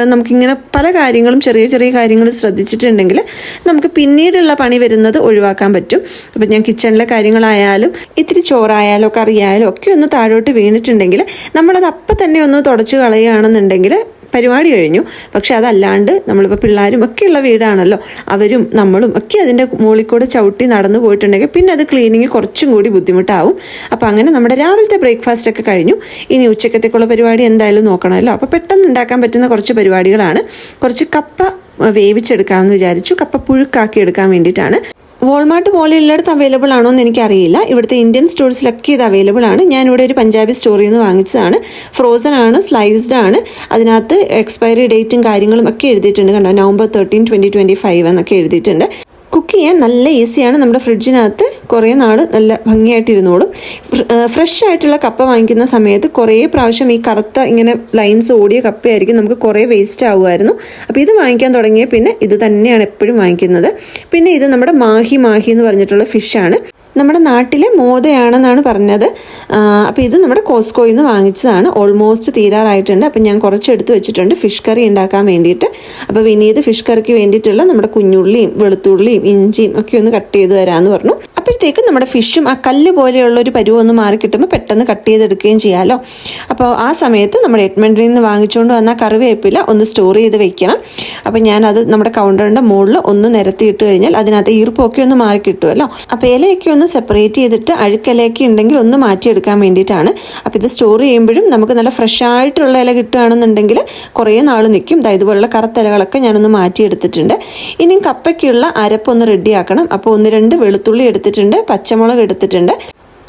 നമുക്കിങ്ങനെ പല കാര്യങ്ങളും ചെറിയ ചെറിയ കാര്യങ്ങൾ ശ്രദ്ധിച്ചിട്ടുണ്ടെങ്കിൽ നമുക്ക് പിന്നീടുള്ള പണി വരുന്നത് ഒഴിവാക്കാൻ പറ്റും. അപ്പം ഞാൻ കിച്ചണിലെ കാര്യങ്ങളായാലും ഇത്തിരി ചോറായാലോ കറിയായാലും ഒക്കെ ഒന്ന് താഴോട്ട് വീണിട്ടുണ്ടെങ്കിൽ നമ്മളത് അപ്പം തന്നെ ഒന്ന് തുടച്ച് കളയുകയാണെന്നുണ്ടെങ്കിൽ പരിപാടി കഴിഞ്ഞു. പക്ഷെ അതല്ലാണ്ട് നമ്മളിപ്പോൾ പിള്ളേരും ഒക്കെയുള്ള വീടാണല്ലോ. അവരും നമ്മളും ഒക്കെ അതിന്റെ മുകളിൽ കൂടെ ചവിട്ടി നടന്നു പോയിട്ടുണ്ടെങ്കിൽ പിന്നെ അത് ക്ലീനിങ് കുറച്ചും കൂടി ബുദ്ധിമുട്ടാവും. അപ്പോൾ അങ്ങനെ നമ്മുടെ രാവിലത്തെ ബ്രേക്ക്ഫാസ്റ്റ് ഒക്കെ കഴിഞ്ഞു. ഇനി ഉച്ചക്കത്തേക്കുള്ള പരിപാടി എന്തായാലും നോക്കണമല്ലോ. അപ്പോൾ പെട്ടെന്ന് ഉണ്ടാക്കാൻ പറ്റുന്ന കുറച്ച് പരിപാടികളാണ്. കുറച്ച് കപ്പ വേവിച്ചെടുക്കാമെന്ന് വിചാരിച്ചു. കപ്പ പുഴുക്കാക്കി എടുക്കാൻ വേണ്ടിയിട്ടാണ്. വോൾമാർട്ട് പോലെ എല്ലായിടത്തും അവൈലബിൾ ആണോ എന്ന് എനിക്കറിയില്ല. ഇവിടുത്തെ ഇന്ത്യൻ സ്റ്റോഴ്സിലൊക്കെ ഇത് അവൈലബിൾ ആണ്. ഞാനിവിടെ ഒരു പഞ്ചാബി സ്റ്റോറിൽ നിന്ന് വാങ്ങിച്ചതാണ്. ഫ്രോസൺ ആണ് സ്ലൈസ്ഡ് ആണ്. അതിനകത്ത് എക്സ്പയറി ഡേറ്റും കാര്യങ്ങളും ഒക്കെ എഴുതിയിട്ടുണ്ട് കണ്ടോ? November thirteen twenty twenty five എന്നൊക്കെ എഴുതിയിട്ടുണ്ട്. കുക്ക് ചെയ്യാൻ നല്ല ഈസിയാണ്. നമ്മുടെ ഫ്രിഡ്ജിനകത്ത് കുറേ നാൾ നല്ല ഭംഗിയായിട്ട് ഇരുന്നോളും. ഫ്രഷ് ആയിട്ടുള്ള കപ്പ വാങ്ങിക്കുന്ന സമയത്ത് കുറേ പ്രാവശ്യം ഈ കറുത്ത ഇങ്ങനെ ലൈൻസ് ഓടിയ കപ്പയായിരിക്കും നമുക്ക് കുറേ വേസ്റ്റ് ആവുമായിരുന്നു. അപ്പോൾ ഇത് വാങ്ങിക്കാൻ തുടങ്ങിയ പിന്നെ ഇത് തന്നെയാണ് എപ്പോഴും വാങ്ങിക്കുന്നത്. പിന്നെ ഇത് നമ്മുടെ മാഹി മാഹി എന്ന് പറഞ്ഞിട്ടുള്ള ഫിഷാണ് നമ്മുടെ നാട്ടിലെ മോദയാണെന്നാണ് പറഞ്ഞത്. അപ്പോൾ ഇത് നമ്മുടെ കോസ്കോയിൽ നിന്ന് വാങ്ങിച്ചതാണ്. ഓൾമോസ്റ്റ് തീരാറായിട്ടുണ്ട്. അപ്പം ഞാൻ കുറച്ച് എടുത്ത് വെച്ചിട്ടുണ്ട്. ഫിഷ് കറി ഉണ്ടാക്കാൻ വേണ്ടിയിട്ട്. അപ്പോൾ വിനീത് ഫിഷ് കറിക്ക് വേണ്ടിയിട്ടുള്ള നമ്മുടെ കുഞ്ഞുള്ളിയും വെളുത്തുള്ളിയും ഇഞ്ചിയും ഒക്കെ ഒന്ന് കട്ട് ചെയ്ത് തരാമെന്ന് പറഞ്ഞു. അപ്പോഴത്തേക്കും നമ്മുടെ ഫിഷും ആ കല്ല് പോലെയുള്ള ഒരു പരുവം ഒന്ന് മാറി കിട്ടുമ്പോൾ പെട്ടെന്ന് കട്ട് ചെയ്തെടുക്കുകയും ചെയ്യാമല്ലോ അപ്പോൾ ആ സമയത്ത് നമ്മുടെ എഡ്മണ്ടിൽ നിന്ന് വാങ്ങിച്ചുകൊണ്ട് വന്ന കറിവേപ്പില ഒന്ന് സ്റ്റോർ ചെയ്ത് വെക്കണം. അപ്പോൾ ഞാനത് നമ്മുടെ കൗണ്ടറിന്റെ മുകളിൽ ഒന്ന് നിരത്തിയിട്ട് കഴിഞ്ഞാൽ അതിനകത്ത് ഈർപ്പൊക്കെ ഒന്ന് മാറി കിട്ടുമല്ലോ. അപ്പോൾ ഇലയൊക്കെ ഒന്ന് സെപ്പറേറ്റ് ചെയ്തിട്ട് അഴുക്കിലയൊക്കെ ഉണ്ടെങ്കിൽ ഒന്ന് മാറ്റിയെടുക്കാൻ വേണ്ടിയിട്ടാണ്. അപ്പോൾ ഇത് സ്റ്റോർ ചെയ്യുമ്പോഴും നമുക്ക് നല്ല ഫ്രഷ് ആയിട്ടുള്ള ഇല കിട്ടുകയാണെന്നുണ്ടെങ്കിൽ കുറേ നാൾ നിൽക്കും. ദാ ഇതുപോലുള്ള കറുത്ത ഇലകളൊക്കെ ഞാനൊന്ന് മാറ്റിയെടുത്തിട്ടുണ്ട്. ഇനിയും കപ്പയ്ക്കുള്ള അരപ്പൊന്ന് റെഡിയാക്കണം അപ്പോൾ ഒന്ന് രണ്ട് വെളുത്തുള്ളി എടുത്തിട്ടുണ്ട് പച്ചമുളക് എടുത്തിട്ടുണ്ട്.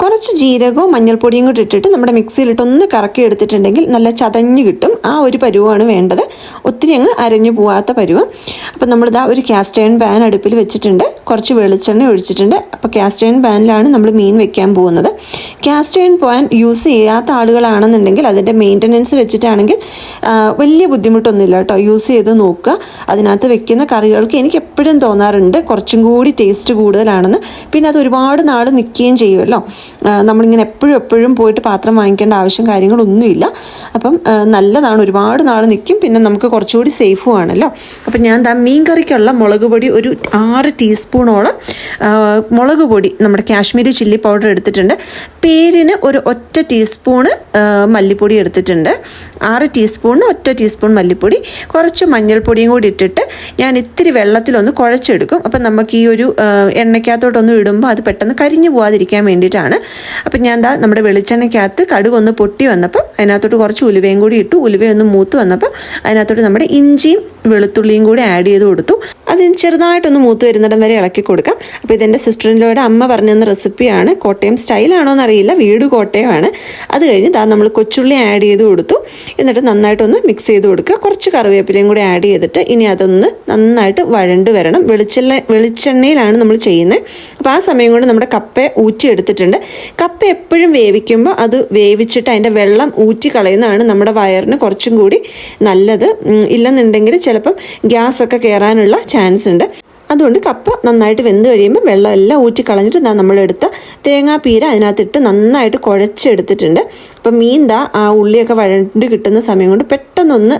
കുറച്ച് ജീരകവും മഞ്ഞൾപ്പൊടിയും കൂടി ഇട്ടിട്ട് നമ്മുടെ മിക്സിയിലിട്ട് ഒന്ന് കറക്കി എടുത്തിട്ടുണ്ടെങ്കിൽ നല്ല ചതഞ്ഞ് കിട്ടും. ആ ഒരു പരുവമാണ് വേണ്ടത്. ഒത്തിരി അങ്ങ് അരഞ്ഞു പോവാത്ത പരുവം. അപ്പം നമ്മളിതാ ഒരു കാസ്റ്റ് അയൺ പാൻ അടുപ്പിൽ വെച്ചിട്ടുണ്ട്. കുറച്ച് വെളിച്ചെണ്ണ ഒഴിച്ചിട്ടുണ്ട്. അപ്പോൾ കാസ്റ്റ് അയൺ പാനിലാണ് നമ്മൾ മീൻ വെക്കാൻ പോകുന്നത്. കാസ്റ്റ് അയൺ പാൻ യൂസ് ചെയ്യാത്ത ആളുകളാണെന്നുണ്ടെങ്കിൽ അതിന്റെ മെയിന്റനൻസ് വെച്ചിട്ടാണെങ്കിൽ വലിയ ബുദ്ധിമുട്ടൊന്നുമില്ല കേട്ടോ. യൂസ് ചെയ്ത് നോക്കുക. അതിനകത്ത് വെക്കുന്ന കറികൾക്ക് എനിക്ക് എപ്പോഴും തോന്നാറുണ്ട്. കുറച്ചും കൂടി ടേസ്റ്റ് കൂടുതലാണെന്ന്. പിന്നെ അത് ഒരുപാട് നാൾ നിൽക്കുകയും ചെയ്യുമല്ലോ. നമ്മളിങ്ങനെ എപ്പോഴും എപ്പോഴും പോയിട്ട് പാത്രം വാങ്ങിക്കേണ്ട ആവശ്യം കാര്യങ്ങളൊന്നുമില്ല. അപ്പം നല്ലതാണ്. ഒരുപാട് നാൾ നിൽക്കും പിന്നെ നമുക്ക് കുറച്ചുകൂടി സേഫും ആണല്ലോ. അപ്പം ഞാൻ ദാ മീൻ കറിക്കുള്ള മുളക് പൊടി ഒരു ആറ് ടീസ്പൂണോളം മുളക് പൊടി നമ്മുടെ കാശ്മീരി ചില്ലി പൗഡർ എടുത്തിട്ടുണ്ട്. പേരിന് ഒരു ഒറ്റ ടീസ്പൂണ് മല്ലിപ്പൊടി എടുത്തിട്ടുണ്ട്. ആറ് ടീസ്പൂണിന് ഒറ്റ ടീസ്പൂൺ മല്ലിപ്പൊടി. കുറച്ച് മഞ്ഞൾപ്പൊടിയും കൂടി ഇട്ടിട്ട് ഞാൻ ഇത്തിരി വെള്ളത്തിലൊന്ന് കുഴച്ചെടുക്കും. അപ്പം നമുക്ക് ഈ ഒരു എണ്ണയ്ക്കകത്തോട്ടൊന്ന് ഇടുമ്പോൾ അത് പെട്ടെന്ന് കരിഞ്ഞു പോകാതിരിക്കാൻ വേണ്ടിയിട്ടാണ് അപ്പം ഞാൻ എന്താ നമ്മുടെ വെളിച്ചെണ്ണയ്ക്കകത്ത് കടുക് ഒന്ന് പൊട്ടി വന്നപ്പം അതിനകത്തോട്ട് കുറച്ച് ഉലുവയും കൂടി ഇട്ടു. ഉലുവയൊന്ന് മൂത്ത് വന്നപ്പം അതിനകത്തോട്ട് നമ്മുടെ ഇഞ്ചിയും വെളുത്തുള്ളിയും കൂടി ആഡ് ചെയ്ത് കൊടുത്തു. അത് ചെറുതായിട്ടൊന്ന് മൂത്ത് വരുന്നിടം വരെ ഇളക്കി കൊടുക്കാം. അപ്പോൾ ഇതെന്റെ സിസ്റ്ററിന്റെ അമ്മ പറഞ്ഞു തന്ന റെസിപ്പിയാണ് കോട്ടയം സ്റ്റൈലാണോ എന്നറിയില്ല. വീട് കോട്ടയമാണ്. അത് കഴിഞ്ഞ് ദാ നമ്മൾ കൊച്ചുള്ളി ആഡ് ചെയ്ത് കൊടുത്തു. എന്നിട്ട് നന്നായിട്ടൊന്ന് മിക്സ് ചെയ്ത് കൊടുക്കുക. കുറച്ച് കറിവേപ്പിലയും കൂടി ആഡ് ചെയ്തിട്ട് ഇനി അതൊന്ന് നന്നായിട്ട് വഴണ്ട് വരണം. വെളിച്ചെണ്ണ വെളിച്ചെണ്ണയിലാണ് നമ്മൾ ചെയ്യുന്നത്. അപ്പോൾ ആ സമയം കൊണ്ട് നമ്മുടെ കപ്പ ഊറ്റി എടുത്തിട്ടുണ്ട് കപ്പ എപ്പോഴും വേവിക്കുമ്പോൾ അത് വേവിച്ചിട്ട് അതിന്റെ വെള്ളം ഊറ്റി കളയുന്നതാണ് നമ്മുടെ വയറിന് കുറച്ചും കൂടി നല്ലത്. ഇല്ലെന്നുണ്ടെങ്കിൽ ചിലപ്പം ഗ്യാസൊക്കെ കയറാനുള്ള ചാൻസ് ഉണ്ട്. അതുകൊണ്ട് കപ്പ നന്നായിട്ട് വെന്ത് കഴിയുമ്പോൾ വെള്ളം എല്ലാം ഊറ്റി കളഞ്ഞിട്ട് നമ്മളെടുത്ത തേങ്ങാപ്പീര അതിനകത്തിട്ട് നന്നായിട്ട് കുഴച്ചെടുത്തിട്ടുണ്ട്. അപ്പം മീൻ ദാ ആ ഉള്ളിയൊക്കെ വഴണ്ട് കിട്ടുന്ന സമയം കൊണ്ട് പെട്ടെന്നൊന്ന്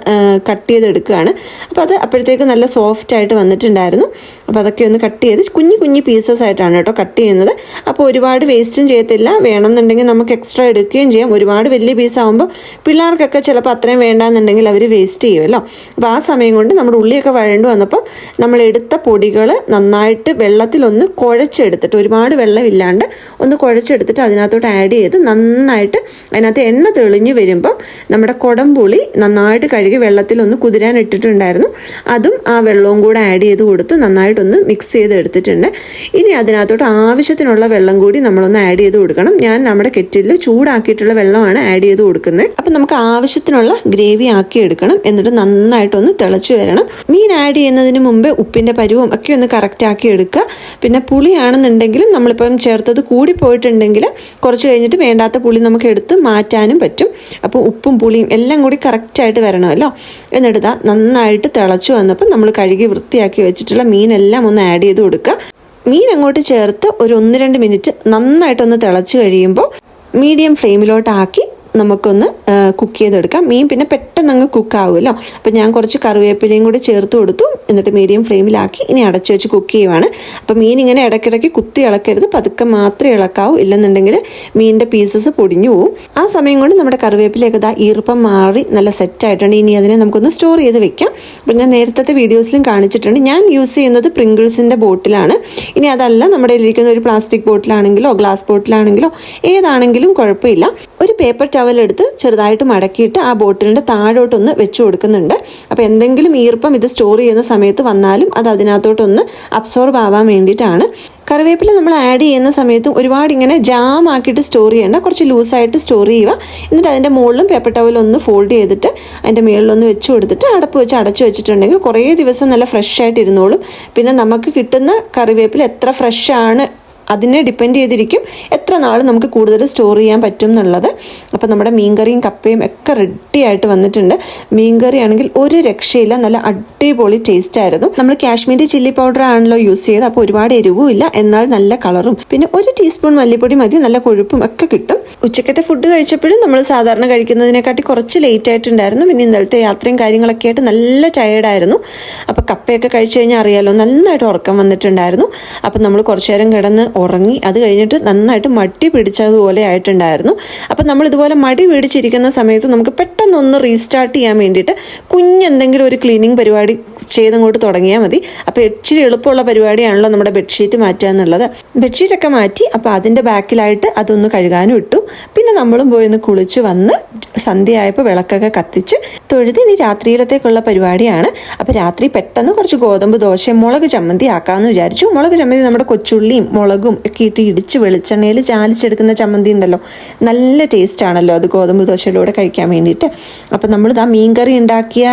കട്ട് ചെയ്തെടുക്കുകയാണ്. അപ്പോൾ അത് അപ്പോഴത്തേക്ക് നല്ല സോഫ്റ്റ് ആയിട്ട് വന്നിട്ടുണ്ടായിരുന്നു. അപ്പോൾ അതൊക്കെ ഒന്ന് കട്ട് ചെയ്ത് കുഞ്ഞു കുഞ്ഞു പീസസ് ആയിട്ടാണ് കേട്ടോ കട്ട് ചെയ്യുന്നത്. അപ്പോൾ ഒരുപാട് വേസ്റ്റും ചെയ്യത്തില്ല. വേണമെന്നുണ്ടെങ്കിൽ നമുക്ക് എക്സ്ട്രാ എടുക്കുകയും ചെയ്യാം. ഒരുപാട് വലിയ പീസ് ആകുമ്പോൾ പിള്ളേർക്കൊക്കെ ചിലപ്പോൾ അത്രയും വേണ്ടാന്നുണ്ടെങ്കിൽ അവർ വേസ്റ്റ് ചെയ്യുമല്ലോ. അപ്പോൾ ആ സമയം കൊണ്ട് നമ്മുടെ ഉള്ളിയൊക്കെ വഴണ്ട് വന്നപ്പോൾ നമ്മൾ എടുത്ത പൊടികൾ നന്നായിട്ട് വെള്ളത്തിലൊന്ന് കുഴച്ചെടുത്തിട്ട് ഒരുപാട് വെള്ളമില്ലാണ്ട് ഒന്ന് കുഴച്ചെടുത്തിട്ട് അതിനകത്തോട്ട് ആഡ് ചെയ്ത് നന്നായിട്ട് അതിനകത്ത് എണ്ണ തെളിഞ്ഞ് വരുമ്പം നമ്മുടെ കുടംപുളി നന്നായിട്ട് കഴുകി വെള്ളത്തിലൊന്ന് കുതിരാൻ ഇട്ടിട്ടുണ്ടായിരുന്നു. അതും ആ വെള്ളവും കൂടെ ആഡ് ചെയ്ത് കൊടുത്ത് നന്നായിട്ടൊന്ന് മിക്സ് ചെയ്ത് എടുത്തിട്ടുണ്ട് ഇനി അതിനകത്തോട്ട് ആവശ്യത്തിനുള്ള വെള്ളം കൂടി നമ്മളൊന്ന് ആഡ് ചെയ്ത് കൊടുക്കണം. ഞാൻ നമ്മുടെ കെറ്റിലിൽ ചൂടാക്കിയിട്ടുള്ള വെള്ളമാണ് ആഡ് ചെയ്ത് കൊടുക്കുന്നത്. അപ്പം നമുക്ക് ആവശ്യത്തിനുള്ള ഗ്രേവി ആക്കി എടുക്കണം. എന്നിട്ട് നന്നായിട്ടൊന്ന് തിളച്ച് വരണം. മീൻ ആഡ് ചെയ്യുന്നതിന് മുമ്പ് ഉപ്പിന്റെ പരുവം ഒക്കെ ഒന്ന് കറക്റ്റ് ആക്കി എടുക്കുക. പിന്നെ പുളിയാണെന്നുണ്ടെങ്കിലും നമ്മളിപ്പം ചേർത്തത് കൂടി പോയിട്ടുണ്ടെങ്കിൽ കുറച്ച് കഴിഞ്ഞിട്ട് വേണ്ടാത്ത പുളി നമുക്ക് എടുത്ത് മാറ്റാനും പറ്റും. അപ്പോൾ ഉപ്പും പുളിയും എല്ലാം കൂടി കറക്റ്റായിട്ട് വരണമല്ലോ എന്നിട്ട് നന്നായിട്ട് തിളച്ചു വന്നപ്പോൾ നമ്മൾ കഴുകി വൃത്തിയാക്കി വെച്ചിട്ടുള്ള മീനെല്ലാം ഒന്ന് ആഡ് ചെയ്ത് കൊടുക്കുക. മീൻ അങ്ങോട്ട് ചേർത്ത് ഒരു ഒന്ന് രണ്ട് മിനിറ്റ് നന്നായിട്ടൊന്ന് തിളച്ച് കഴിയുമ്പോൾ മീഡിയം ഫ്ലെയിമിലോട്ടാക്കി നമുക്കൊന്ന് കുക്ക് ചെയ്തെടുക്കാം. മീൻ പിന്നെ പെട്ടെന്ന് അങ്ങ് കുക്കാവുമല്ലോ അപ്പോൾ ഞാൻ കുറച്ച് കറിവേപ്പിലയും കൂടി ചേർത്ത് കൊടുത്തു. എന്നിട്ട് മീഡിയം ഫ്ലെയിമിലാക്കി. ഇനി അടച്ചു വെച്ച് കുക്ക് ചെയ്യുവാണ്. അപ്പോൾ മീൻ ഇങ്ങനെ ഇടയ്ക്കിടയ്ക്ക് കുത്തി ഇളക്കരുത്. പതുക്കെ മാത്രമേ ഇളക്കാവൂ. ഇല്ലെന്നുണ്ടെങ്കിൽ മീനിന്റെ പീസസ് പൊടിഞ്ഞു പോവും. ആ സമയം കൊണ്ട് നമ്മുടെ കറിവേപ്പിലയൊക്കെ ഇതാ ഈർപ്പം മാറി നല്ല സെറ്റായിട്ടുണ്ട് ഇനി അതിനെ നമുക്കൊന്ന് സ്റ്റോർ ചെയ്ത് വെക്കാം. അപ്പോൾ ഞാൻ നേരത്തെ വീഡിയോസിലും കാണിച്ചിട്ടുണ്ട്. ഞാൻ യൂസ് ചെയ്യുന്നത് പ്രിങ്കിൾസിന്റെ ബോട്ടിലാണ്. ഇനി അതല്ല നമ്മുടെ ഇരിക്കുന്ന ഒരു പ്ലാസ്റ്റിക് ബോട്ടിലാണെങ്കിലോ ഗ്ലാസ് ബോട്ടിലാണെങ്കിലോ ഏതാണെങ്കിലും കുഴപ്പമില്ല. ഒരു പേപ്പർ ടവൽ എടുത്ത് ചെറുതായിട്ട് മടക്കിയിട്ട് ആ ബോട്ടിലിന്റെ താഴോട്ടൊന്ന് വെച്ച് കൊടുക്കുന്നുണ്ട്. അപ്പോൾ എന്തെങ്കിലും ഈർപ്പം ഇത് സ്റ്റോർ ചെയ്യുന്ന സമയത്ത് വന്നാലും അത് അതിനകത്തോട്ടൊന്ന് അബ്സോർബ് ആവാൻ വേണ്ടിയിട്ടാണ്. കറിവേപ്പില നമ്മൾ ആഡ് ചെയ്യുന്ന സമയത്തും ഒരുപാട് ഇങ്ങനെ ജാം ആക്കിയിട്ട് സ്റ്റോർ ചെയ്യേണ്ട. കുറച്ച് ലൂസായിട്ട് സ്റ്റോർ ചെയ്യുക. എന്നിട്ട് അതിന്റെ മുകളിലും പേപ്പർ ടവലൊന്ന് ഫോൾഡ് ചെയ്തിട്ട് അതിന്റെ മുകളിലൊന്ന് വെച്ച് കൊടുത്തിട്ട് അടപ്പ് വെച്ച് അടച്ചു വെച്ചിട്ടുണ്ടെങ്കിൽ കുറേ ദിവസം നല്ല ഫ്രഷ് ആയിട്ട് ഇരുന്നോളും. പിന്നെ നമുക്ക് കിട്ടുന്ന കറിവേപ്പില എത്ര ഫ്രഷ് ആണ് അതിനെ ഡിപ്പെൻഡ് ചെയ്തിരിക്കും. എത്ര നാൾ നമുക്ക് കൂടുതൽ സ്റ്റോർ ചെയ്യാൻ പറ്റും എന്നുള്ളത്. അപ്പോൾ നമ്മുടെ മീൻകറിയും കപ്പയും ഒക്കെ റെഡി ആയിട്ട് വന്നിട്ടുണ്ട്. മീൻകറി ആണെങ്കിൽ ഒരു രക്ഷയില്ല നല്ല അടിപൊളി ടേസ്റ്റ് ആയിരുന്നു. നമ്മൾ കാശ്മീരി ചില്ലി പൗഡർ ആണല്ലോ യൂസ് ചെയ്തത് അപ്പോൾ ഒരുപാട് എരിവും ഇല്ല. എന്നാൽ നല്ല കളറും പിന്നെ ഒരു ടീസ്പൂൺ മല്ലിപ്പൊടി മതി നല്ല കൊഴുപ്പും ഒക്കെ കിട്ടും. ഉച്ചക്കത്തെ ഫുഡ് കഴിച്ചപ്പോഴും നമ്മൾ സാധാരണ കഴിക്കുന്നതിനെക്കാട്ടി കുറച്ച് ലേറ്റ് ആയിട്ടുണ്ടായിരുന്നു. പിന്നെ ഇന്നലത്തെ യാത്രയും കാര്യങ്ങളൊക്കെ ആയിട്ട് നല്ല ടയേർഡായിരുന്നു അപ്പോൾ കപ്പയൊക്കെ കഴിച്ചു കഴിഞ്ഞാൽ അറിയാലോ നന്നായിട്ട് ഉറക്കം വന്നിട്ടുണ്ടായിരുന്നു. അപ്പം നമ്മൾ കുറച്ചു നേരം കിടന്ന് ഉറങ്ങി അത് കഴിഞ്ഞിട്ട് നന്നായിട്ട് മടി പിടിച്ചതുപോലെ ആയിട്ടുണ്ടായിരുന്നു. അപ്പം നമ്മൾ ഇതുപോലെ മടി പിടിച്ചിരിക്കുന്ന സമയത്ത് നമുക്ക് പെട്ടെന്നൊന്ന് റീസ്റ്റാർട്ട് ചെയ്യാൻ വേണ്ടിയിട്ട് കുഞ്ഞെന്തെങ്കിലും ഒരു ക്ലീനിങ് പരിപാടി ചെയ്തങ്ങോട്ട് തുടങ്ങിയാൽ മതി. അപ്പോൾ ഇച്ചിരി എളുപ്പമുള്ള പരിപാടിയാണല്ലോ നമ്മുടെ ബെഡ്ഷീറ്റ് മാറ്റുക എന്നുള്ളത്. ബെഡ്ഷീറ്റൊക്കെ മാറ്റി അപ്പോൾ അതിന്റെ ബാക്കിലായിട്ട് അതൊന്ന് കഴുകാനും ഇട്ടു. പിന്നെ നമ്മളും പോയി ഒന്ന് കുളിച്ച് വന്ന് സന്ധ്യയായപ്പോൾ വിളക്കൊക്കെ കത്തിച്ച് തൊഴുതി ഇനി രാത്രിയിലത്തേക്കുള്ള പരിപാടിയാണ്. അപ്പോൾ രാത്രി പെട്ടെന്ന് കുറച്ച് ഗോതമ്പ് ദോശയും മുളക് ചമ്മന്തി ആക്കാമെന്ന് വിചാരിച്ചു. മുളക് ചമ്മന്തി നമ്മുടെ കൊച്ചുള്ളിയും മുളകും ഒക്കെ ഇട്ട് ഇടിച്ച് വെളിച്ചെണ്ണയിൽ ചാലിച്ചെടുക്കുന്ന ചമ്മന്തി ഉണ്ടല്ലോ. നല്ല ടേസ്റ്റ് ആണല്ലോ അത് ഗോതമ്പ് ദോശയിലൂടെ കഴിക്കാൻ വേണ്ടിയിട്ട്. അപ്പം നമ്മൾ ആ മീൻകറി ഉണ്ടാക്കിയ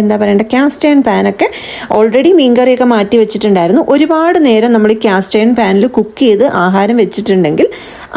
എന്താ പറയേണ്ട കാസ്റ്റ് അയൺ പാനൊക്കെ ഓൾറെഡി മീൻ കറിയൊക്കെ മാറ്റി വെച്ചിട്ടുണ്ടായിരുന്നു. ഒരുപാട് നേരം നമ്മൾ ഈ കാസ്റ്റ് അയൺ പാനിൽ കുക്ക് ചെയ്ത് ആഹാരം വെച്ചിട്ടുണ്ടെങ്കിൽ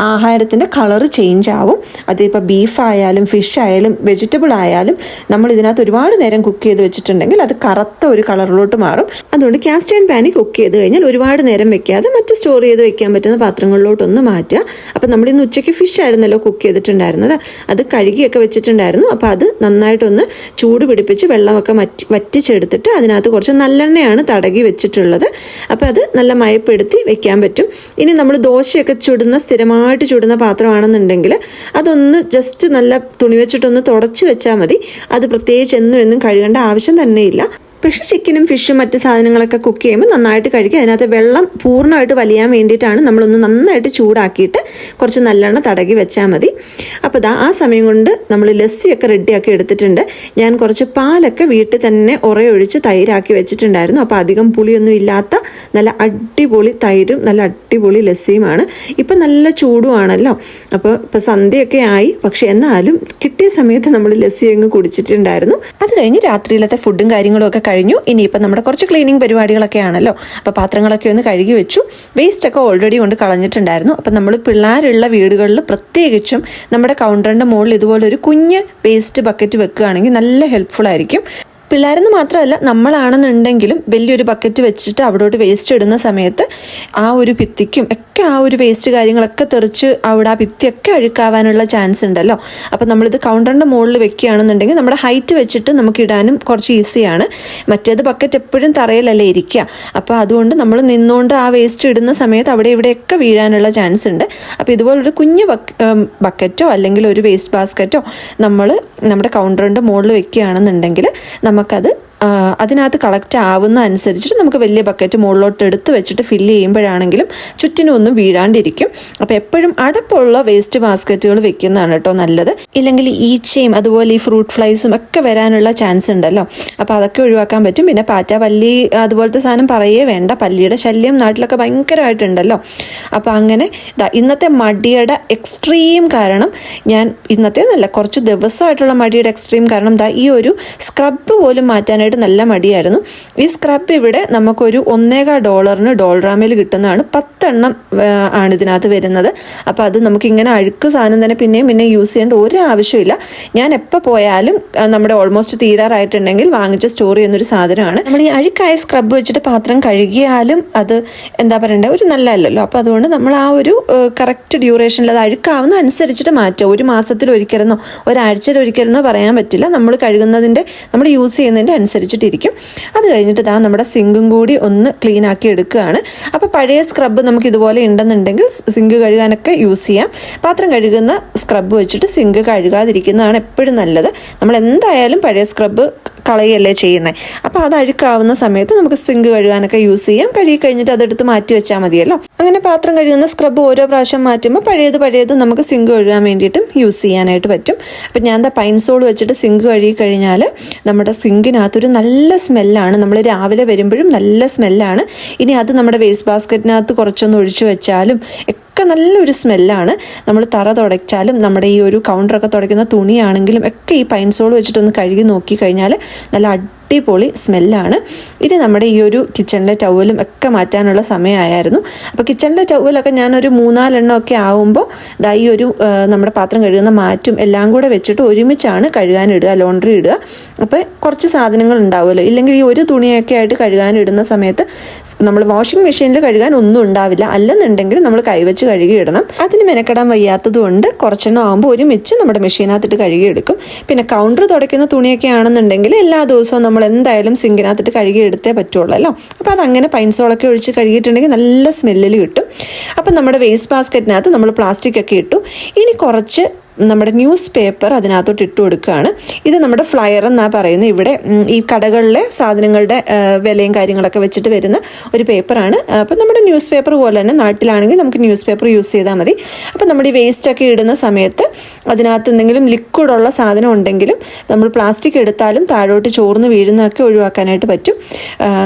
ആഹാരത്തിന്റെ കളർ ചേഞ്ച് ആവും. അതിപ്പോൾ ബീഫ് ആയാലും ഫിഷ് ആയാലും വെജിറ്റബിൾ ആയാലും നമ്മൾ ഇതിനകത്ത് ഒരുപാട് നേരം കുക്ക് ചെയ്ത് വെച്ചിട്ടുണ്ടെങ്കിൽ അത് കറുത്ത ഒരു കളറിലോട്ട് മാറും. അതുകൊണ്ട് കാസ്റ്റ് അയൺ പാനിൽ കുക്ക് ചെയ്ത് കഴിഞ്ഞാൽ ഒരുപാട് നേരം വെക്കാതെ മറ്റ് സ്റ്റോർ ചെയ്ത് വെക്കാൻ പറ്റുന്ന പാത്രങ്ങളിലോട്ടൊന്ന് മാറ്റുക അപ്പം നമ്മൾ ഇന്ന് ഉച്ചയ്ക്ക് ഫിഷ് ആയിരുന്നല്ലോ കുക്ക് ചെയ്തിട്ടുണ്ടായിരുന്നത്. അത് കഴുകിയൊക്കെ വെച്ചിട്ടുണ്ടായിരുന്നു. അപ്പോൾ അത് നന്നായിട്ടൊന്ന് ചൂട് പിടിപ്പിച്ച് വെള്ളമൊക്കെ മറ്റി വറ്റിച്ചെടുത്തിട്ട് അതിനകത്ത് കുറച്ച് നല്ലെണ്ണയാണ് തടകി വെച്ചിട്ടുള്ളത്. അപ്പോൾ അത് നല്ല മയപ്പെടുത്തി വെക്കാൻ പറ്റും. ഇനി നമ്മൾ ദോശയൊക്കെ ചുടുന്ന സ്ഥിരമായിട്ട് ചുടുന്ന പാത്രമാണെന്നുണ്ടെങ്കിൽ അതൊന്ന് ജസ്റ്റ് നല്ല തുണി വെച്ചിട്ടൊന്ന് തുടച്ച് വെച്ചാൽ മതി. അത് പ്രത്യേകിച്ച് എന്നും എന്നും കഴുകേണ്ട ആവശ്യം തന്നെയില്ല. പക്ഷെ ചിക്കനും ഫിഷും മറ്റ് സാധനങ്ങളൊക്കെ കുക്ക് ചെയ്യുമ്പോൾ നന്നായിട്ട് കഴിക്കുക. അതിനകത്ത് വെള്ളം പൂർണമായിട്ട് വലിയാൻ വേണ്ടിയിട്ടാണ് നമ്മളൊന്ന് നന്നായിട്ട് ചൂടാക്കിയിട്ട് കുറച്ച് നല്ലെണ്ണ തടകി വെച്ചാൽ മതി. അപ്പോൾ ദാ ആ സമയം കൊണ്ട് നമ്മൾ ലസ്സിയൊക്കെ റെഡിയാക്കി എടുത്തിട്ടുണ്ട്. ഞാൻ കുറച്ച് പാലൊക്കെ വീട്ടിൽ തന്നെ ഉറയൊഴിച്ച് തൈരാക്കി വെച്ചിട്ടുണ്ടായിരുന്നു. അപ്പോൾ അധികം പുളിയൊന്നും ഇല്ലാത്ത നല്ല അടിപൊളി തൈരും നല്ല അടിപൊളി ലസ്സിയുമാണ്. ഇപ്പം നല്ല ചൂടുമാണല്ലോ അപ്പോൾ ഇപ്പോൾ സന്ധ്യയൊക്കെ ആയി. പക്ഷേ എന്നാലും കിട്ടിയ സമയത്ത് നമ്മൾ ലസ്സി അങ്ങ് കുടിച്ചിട്ടുണ്ടായിരുന്നു. അത് കഴിഞ്ഞ് രാത്രിയിലത്തെ ഫുഡും കാര്യങ്ങളും ഒക്കെ കഴിഞ്ഞു. ഇനിയിപ്പം നമ്മുടെ കുറച്ച് ക്ലീനിങ് പരിപാടികളൊക്കെ ആണല്ലോ അപ്പോൾ പാത്രങ്ങളൊക്കെ ഒന്ന് കഴുകി വെച്ചു. വേസ്റ്റൊക്കെ ഓൾറെഡി കൊണ്ട് കളഞ്ഞിട്ടുണ്ടായിരുന്നു. അപ്പം നമ്മൾ പിള്ളേരുള്ള വീടുകളിൽ പ്രത്യേകിച്ചും നമ്മുടെ കൗണ്ടറിന്റെ മുകളിൽ ഇതുപോലെ ഒരു കുഞ്ഞ് വേസ്റ്റ് ബക്കറ്റ് വെക്കുകയാണെങ്കിൽ നല്ല ഹെൽപ്ഫുൾ ആയിരിക്കും. പിള്ളേരെന്ന് മാത്രമല്ല നമ്മളാണെന്നുണ്ടെങ്കിലും വലിയൊരു ബക്കറ്റ് വെച്ചിട്ട് അവിടോട്ട് വേസ്റ്റ് ഇടുന്ന സമയത്ത് ആ ഒരു ഭിത്തിക്കും ഒക്കെ ആ ഒരു വേസ്റ്റ് കാര്യങ്ങളൊക്കെ തെറിച്ച് അവിടെ ആ ഭിത്തിയൊക്കെ അഴുക്കാവാനുള്ള ചാൻസ് ഉണ്ടല്ലോ. അപ്പോൾ നമ്മളിത് കൗണ്ടറിന്റെ മുകളിൽ വെക്കുകയാണെന്നുണ്ടെങ്കിൽ നമ്മുടെ ഹൈറ്റ് വെച്ചിട്ട് നമുക്ക് ഇടാനും കുറച്ച് ഈസിയാണ് മറ്റേത് ബക്കറ്റ് എപ്പോഴും തറയിലല്ലേ ഇരിക്കുക. അപ്പോൾ അതുകൊണ്ട് നമ്മൾ നിന്നുകൊണ്ട് ആ വേസ്റ്റ് ഇടുന്ന സമയത്ത് അവിടെ ഇവിടെയൊക്കെ വീഴാനുള്ള ചാൻസ് ഉണ്ട്. അപ്പോൾ ഇതുപോലൊരു കുഞ്ഞ് ബക്കറ്റോ അല്ലെങ്കിൽ ഒരു വേസ്റ്റ് ബാസ്ക്കറ്റോ നമ്മൾ നമ്മുടെ കൗണ്ടറിന്റെ മുകളിൽ വെക്കുകയാണെന്നുണ്ടെങ്കിൽ നമുക്കത് ആ, അതിനകത്ത് കളക്റ്റ് ആവുന്ന അനുസരിച്ചിട്ട് നമുക്ക് വലിയ ബക്കറ്റ് മുകളിലോട്ട് എടുത്ത് വെച്ചിട്ട് ഫില്ല് ചെയ്യുമ്പോഴാണെങ്കിലും ചുറ്റിനും ഒന്നും വീഴാണ്ടിരിക്കും. അപ്പോൾ എപ്പോഴും അടപ്പുള്ള വേസ്റ്റ് ബാസ്ക്കറ്റുകൾ വെക്കുന്നതാണ് കേട്ടോ നല്ലത്. ഇല്ലെങ്കിൽ ഈച്ചയും അതുപോലെ ഈ ഫ്രൂട്ട് ഫ്ലൈസും ഒക്കെ വരാനുള്ള ചാൻസ് ഉണ്ടല്ലോ. അപ്പോൾ അതൊക്കെ ഒഴിവാക്കാൻ പറ്റും. പിന്നെ പാറ്റ പല്ലി അതുപോലത്തെ സാധനം പറയേ വേണ്ട. പല്ലിയുടെ ശല്യം നാട്ടിലൊക്കെ ഭയങ്കരമായിട്ടുണ്ടല്ലോ. അപ്പോൾ അങ്ങനെ ഇന്നത്തെ മടിയുടെ എക്സ്ട്രീം കാരണം ഞാൻ ഇന്നത്തെ നല്ല കുറച്ച് ദിവസമായിട്ടുള്ള മടിയുടെ എക്സ്ട്രീം കാരണം ദാ ഈ ഒരു സ്ക്രബ് പോലും മാറ്റാനായിട്ട് നല്ല മടിയായിരുന്നു. ഈ സ്ക്രബ് ഇവിടെ നമുക്കൊരു ഒന്നേകാ ഡോളറിന് ഡോൾറാമയിൽ കിട്ടുന്നതാണ്. പത്തെണ്ണം ആണ് ഇതിനകത്ത് വരുന്നത്. അപ്പോൾ അത് നമുക്കിങ്ങനെ അഴുക്ക് സാധനം തന്നെ പിന്നെയും പിന്നെ യൂസ് ചെയ്യേണ്ട ഒരു ആവശ്യമില്ല ഞാൻ എപ്പോൾ പോയാലും നമ്മുടെ ഓൾമോസ്റ്റ് തീരാറായിട്ടുണ്ടെങ്കിൽ വാങ്ങിച്ച് സ്റ്റോർ ചെയ്യുന്നൊരു സാധനമാണ്. നമ്മൾ ഈ അഴുക്കായ സ്ക്രബ് വെച്ചിട്ട് പാത്രം കഴുകിയാലും അത് എന്താ പറയണ്ടേ ഒരു നല്ല അല്ലല്ലോ അപ്പോൾ അതുകൊണ്ട് നമ്മൾ ആ ഒരു കറക്റ്റ് ഡ്യൂറേഷനിൽ അത് അഴുക്കാവുന്ന അനുസരിച്ചിട്ട് മാറ്റുക. ഒരു മാസത്തിൽ ഒരിക്കലെന്നോ ഒരാഴ്ചയിൽ ഒരിക്കലെന്നോ പറയാൻ പറ്റില്ല. നമ്മൾ കഴുകുന്നതിന്റെ നമ്മൾ യൂസ് ചെയ്യുന്നതിന്റെ അനുസരിച്ചിട്ടിരിക്കും. അത് കഴിഞ്ഞിട്ട് ഇതാ നമ്മുടെ സിങ്കും കൂടി ഒന്ന് ക്ലീൻ ആക്കി എടുക്കുകയാണ്. അപ്പോൾ പഴയ സ്ക്രബ്ബ് നമുക്ക് ഇതുപോലെ ഉണ്ടെന്നുണ്ടെങ്കിൽ സിങ്ക് കഴുകാനൊക്കെ യൂസ് ചെയ്യാം. പാത്രം കഴുകുന്ന സ്ക്രബ്ബ് വെച്ചിട്ട് സിങ്ക് കഴുകാതിരിക്കുന്നതാണ് എപ്പോഴും നല്ലത്. നമ്മൾ എന്തായാലും പഴയ സ്ക്രബ്ബ് കളയല്ലേ ചെയ്യുന്നത് അപ്പോൾ അത് അഴുക്കാവുന്ന സമയത്ത് നമുക്ക് സിങ്ക് കഴുകാനൊക്കെ യൂസ് ചെയ്യാം. കഴുകി കഴിഞ്ഞിട്ട് അതെടുത്ത് മാറ്റി വെച്ചാൽ മതിയല്ലോ. അങ്ങനെ പാത്രം കഴുകുന്ന സ്ക്രബ്ബ് ഓരോ പ്രാവശ്യം മാറ്റുമ്പോൾ പഴയത് പഴയത് നമുക്ക് സിങ്ക് കഴുകാൻ വേണ്ടിയിട്ടും യൂസ് ചെയ്യാനായിട്ട് പറ്റും. അപ്പം ഞാൻ എന്താ പൈൻസോൾ വെച്ചിട്ട് സിങ്ക് കഴുകി കഴിഞ്ഞാൽ നമ്മുടെ സിങ്കിനകത്തൊരു നല്ല സ്മെല്ലാണ്. നമ്മൾ രാവിലെ വരുമ്പോഴും നല്ല സ്മെല്ലാണ്. ഇനി അത് നമ്മുടെ വേസ്റ്റ് ബാസ്ക്കറ്റിനകത്ത് കുറച്ചൊന്ന് ഒഴിച്ചു വെച്ചാലും ഒക്കെ നല്ലൊരു സ്മെല്ലാണ്. നമ്മൾ തറ തുടച്ചാലും നമ്മുടെ ഈ ഒരു കൗണ്ടറൊക്കെ തുടയ്ക്കുന്ന തുണിയാണെങ്കിലും ഒക്കെ ഈ പൈൻസോൾ വെച്ചിട്ടൊന്ന് കഴുകി നോക്കി കഴിഞ്ഞാൽ നല്ല അടിപൊളി സ്മെല്ലാണ്. ഇനി നമ്മുടെ ഈ ഒരു കിച്ചണിലെ ടവലും ഒക്കെ മാറ്റാനുള്ള സമയമായിരുന്നു അപ്പോൾ കിച്ചണിലെ ടവലൊക്കെ ഞാനൊരു മൂന്നാലെണ്ണം ഒക്കെ ആവുമ്പോൾ ദാ ഈ ഒരു നമ്മുടെ പാത്രം കഴുകുന്ന മാറ്റും എല്ലാം കൂടെ വെച്ചിട്ട് ഒരുമിച്ചാണ് കഴുകാനിടുക ലോണ്ടറി ഇടുക. അപ്പോൾ കുറച്ച് സാധനങ്ങൾ ഉണ്ടാവുമല്ലോ. ഇല്ലെങ്കിൽ ഈ ഒരു തുണിയൊക്കെ ആയിട്ട് കഴുകാനിടുന്ന സമയത്ത് നമ്മൾ വാഷിംഗ് മെഷീനിൽ കഴുകാൻ ഒന്നും ഉണ്ടാവില്ല. അല്ലെന്നുണ്ടെങ്കിൽ നമ്മൾ കൈവച്ച് കഴുകിയിടണം. അതിന് മെനക്കെടാൻ വയ്യാത്തത് കൊണ്ട് കുറച്ചെണ്ണം ആകുമ്പോൾ ഒരുമിച്ച് നമ്മുടെ മെഷീനകത്തിട്ട് കഴുകിയെടുക്കും. പിന്നെ കൗണ്ടർ തുടയ്ക്കുന്ന തുണിയൊക്കെ ആണെന്നുണ്ടെങ്കിൽ എല്ലാ ദിവസവും നമ്മൾ എന്തായാലും സിങ്കിനകത്തിട്ട് കഴുകി എടുത്തേ പറ്റുള്ളൂ അപ്പോൾ അതങ്ങനെ പൈൻസോളൊക്കെ ഒഴിച്ച് കഴുകിയിട്ടുണ്ടെങ്കിൽ നല്ല സ്മെല്ലിൽ കിട്ടും. അപ്പം നമ്മുടെ വേസ്റ്റ് ബാസ്ക്കറ്റിനകത്ത് നമ്മൾ പ്ലാസ്റ്റിക് ഒക്കെ ഇട്ടു. ഇനി കുറച്ച് നമ്മുടെ ന്യൂസ് പേപ്പർ അതിനകത്തോട്ട് ഇട്ട് കൊടുക്കുകയാണ്. ഇത് നമ്മുടെ ഫ്ലയർ എന്നാണ് പറയുന്നത്. ഇവിടെ ഈ കടകളിലെ സാധനങ്ങളുടെ വിലയും കാര്യങ്ങളൊക്കെ വെച്ചിട്ട് വരുന്ന ഒരു പേപ്പറാണ് അപ്പം നമ്മുടെ ന്യൂസ് പേപ്പർ പോലെ തന്നെ നാട്ടിലാണെങ്കിൽ നമുക്ക് ന്യൂസ് പേപ്പർ യൂസ് ചെയ്താൽ മതി. അപ്പം നമ്മുടെ ഈ വേസ്റ്റ് ഒക്കെ ഇടുന്ന സമയത്ത് അതിനകത്ത് എന്തെങ്കിലും ലിക്വിഡുള്ള സാധനം ഉണ്ടെങ്കിലും നമ്മൾ പ്ലാസ്റ്റിക് എടുത്താലും താഴോട്ട് ചോർന്ന് വീഴുന്നതൊക്കെ ഒഴിവാക്കാനായിട്ട് പറ്റും.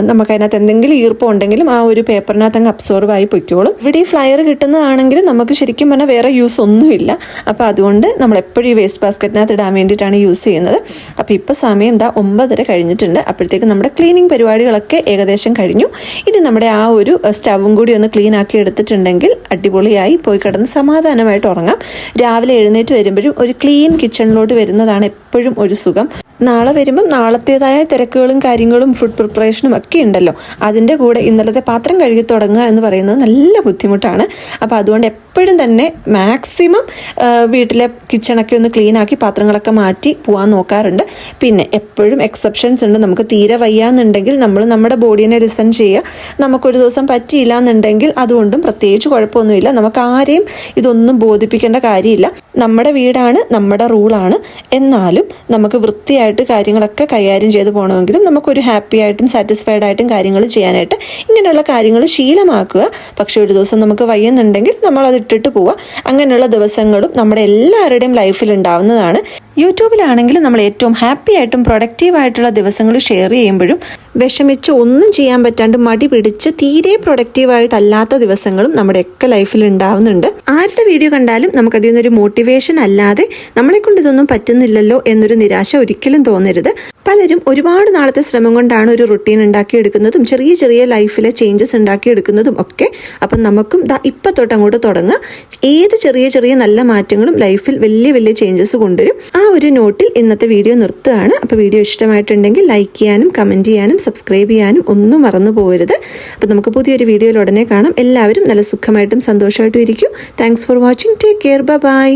നമുക്കതിനകത്ത് എന്തെങ്കിലും ഈർപ്പം ഉണ്ടെങ്കിലും ആ ഒരു പേപ്പറിനകത്ത് അങ്ങ് അബ്സോർവ് ആയി പൊയ്ക്കോളും. ഇവിടെ ഈ ഫ്ലയർ കിട്ടുന്നതാണെങ്കിൽ നമുക്ക് ശരിക്കും പറഞ്ഞാൽ വേറെ യൂസ് ഒന്നുമില്ല. അപ്പോൾ അതുകൊണ്ട് നമ്മൾ എപ്പോഴും ഈ വേസ്റ്റ് ബാസ്ക്കറ്റിനകത്ത് ഇടാൻ വേണ്ടിയിട്ടാണ് യൂസ് ചെയ്യുന്നത്. അപ്പോൾ ഇപ്പോൾ സമയം എന്താ ഒമ്പതര കഴിഞ്ഞിട്ടുണ്ട്. അപ്പോഴത്തേക്ക് നമ്മുടെ ക്ലീനിങ് പരിപാടികളൊക്കെ ഏകദേശം കഴിഞ്ഞു. ഇനി നമ്മുടെ ആ ഒരു സ്റ്റവും കൂടി ഒന്ന് ക്ലീൻ ആക്കി എടുത്തിട്ടുണ്ടെങ്കിൽ അടിപൊളിയായി പോയി കിടന്ന് സമാധാനമായിട്ട് ഉറങ്ങാം. രാവിലെ എഴുന്നേറ്റ് വരുമ്പോഴും ഒരു ക്ലീൻ കിച്ചണിലോട്ട് വരുന്നതാണ് എപ്പോഴും ഒരു സുഖം. നാളെ വരുമ്പം നാളത്തേതായ തിരക്കുകളും കാര്യങ്ങളും ഫുഡ് പ്രിപ്പറേഷനും ഒക്കെ ഉണ്ടല്ലോ. അതിന്റെ കൂടെ ഇന്നലത്തെ പാത്രം കഴുകി തുടങ്ങുക എന്ന് പറയുന്നത് നല്ല ബുദ്ധിമുട്ടാണ്. അപ്പോൾ അതുകൊണ്ട് എപ്പോഴും തന്നെ മാക്സിമം വീട്ടിലെ കിച്ചണൊക്കെ ഒന്ന് ക്ലീൻ ആക്കി പാത്രങ്ങളൊക്കെ മാറ്റി പോകാൻ നോക്കാറുണ്ട്. പിന്നെ എപ്പോഴും എക്സെപ്ഷൻസ് ഉണ്ട്. നമുക്ക് തീരെ വയ്യാന്നുണ്ടെങ്കിൽ നമ്മൾ നമ്മുടെ ബോഡീനെ ലിസൺ ചെയ്യുക. നമുക്കൊരു ദിവസം പറ്റിയില്ല എന്നുണ്ടെങ്കിൽ അതുകൊണ്ടും പ്രത്യേകിച്ച് കുഴപ്പമൊന്നുമില്ല. നമുക്ക് ആരെയും ഇതൊന്നും ബോധിപ്പിക്കേണ്ട കാര്യമില്ല. നമ്മുടെ വീടാണ് നമ്മുടെ റൂളാണ് എന്നാലും നമുക്ക് വൃത്തിയായിട്ട് കാര്യങ്ങളൊക്കെ കൈകാര്യം ചെയ്ത് പോകണമെങ്കിലും നമുക്കൊരു ഹാപ്പി ആയിട്ടും സാറ്റിസ്ഫൈഡ് ആയിട്ടും കാര്യങ്ങൾ ചെയ്യാനായിട്ട് ഇങ്ങനെയുള്ള കാര്യങ്ങൾ ശീലമാക്കുക. പക്ഷേ ഒരു ദിവസം നമുക്ക് വയ്യുന്നുണ്ടെങ്കിൽ നമ്മൾ അത് ഇട്ടിട്ട് പോവുക. അങ്ങനെയുള്ള ദിവസങ്ങളും നമ്മുടെ എല്ലാവരുടെയും ലൈഫിൽ ഉണ്ടാവുന്നതാണ്. യൂട്യൂബിലാണെങ്കിൽ നമ്മൾ ഏറ്റവും ഹാപ്പി ആയിട്ടും പ്രൊഡക്റ്റീവ് ആയിട്ടുള്ള ദിവസങ്ങൾ ഷെയർ ചെയ്യുമ്പോഴും വിഷമിച്ച് ഒന്നും ചെയ്യാൻ പറ്റാണ്ട് മടി പിടിച്ച് തീരെ പ്രൊഡക്റ്റീവായിട്ടല്ലാത്ത ദിവസങ്ങളും നമ്മുടെയൊക്കെ ലൈഫിൽ ഉണ്ടാവുന്നുണ്ട്. ആരുടെ വീഡിയോ കണ്ടാലും നമുക്കതിൽ നിന്നൊരു മോട്ടിവേഷൻ അല്ലാതെ നമ്മളെ കൊണ്ട് ഇതൊന്നും പറ്റുന്നില്ലല്ലോ എന്നൊരു നിരാശ ഒരിക്കലും തോന്നരുത്. പലരും ഒരുപാട് നാളത്തെ ശ്രമം കൊണ്ടാണ് ഒരു റുട്ടീൻ ഉണ്ടാക്കിയെടുക്കുന്നതും ചെറിയ ചെറിയ ലൈഫിലെ ചേഞ്ചസ് ഉണ്ടാക്കിയെടുക്കുന്നതും ഒക്കെ. അപ്പം നമുക്കും ദാ ഇപ്പം തൊട്ട് അങ്ങോട്ട് തുടങ്ങുക ഏത് ചെറിയ ചെറിയ നല്ല മാറ്റങ്ങളും ലൈഫിൽ വലിയ വലിയ ചേഞ്ചസ് കൊണ്ടുവരും. ആ ഒരു നോട്ടിൽ ഇന്നത്തെ വീഡിയോ നിർത്തുകയാണ്. അപ്പോൾ വീഡിയോ ഇഷ്ടമായിട്ടുണ്ടെങ്കിൽ ലൈക്ക് ചെയ്യാനും കമന്റ് ചെയ്യാനും സബ്സ്ക്രൈബ് ചെയ്യാനും ഒന്നും മറന്നു പോകരുത് അപ്പോൾ നമുക്ക് പുതിയൊരു വീഡിയോയിൽ ഉടനെ കാണാം. എല്ലാവരും നല്ല സുഖമായിട്ടും സന്തോഷമായിട്ടും ഇരിക്കും. Thanks for watching take care bye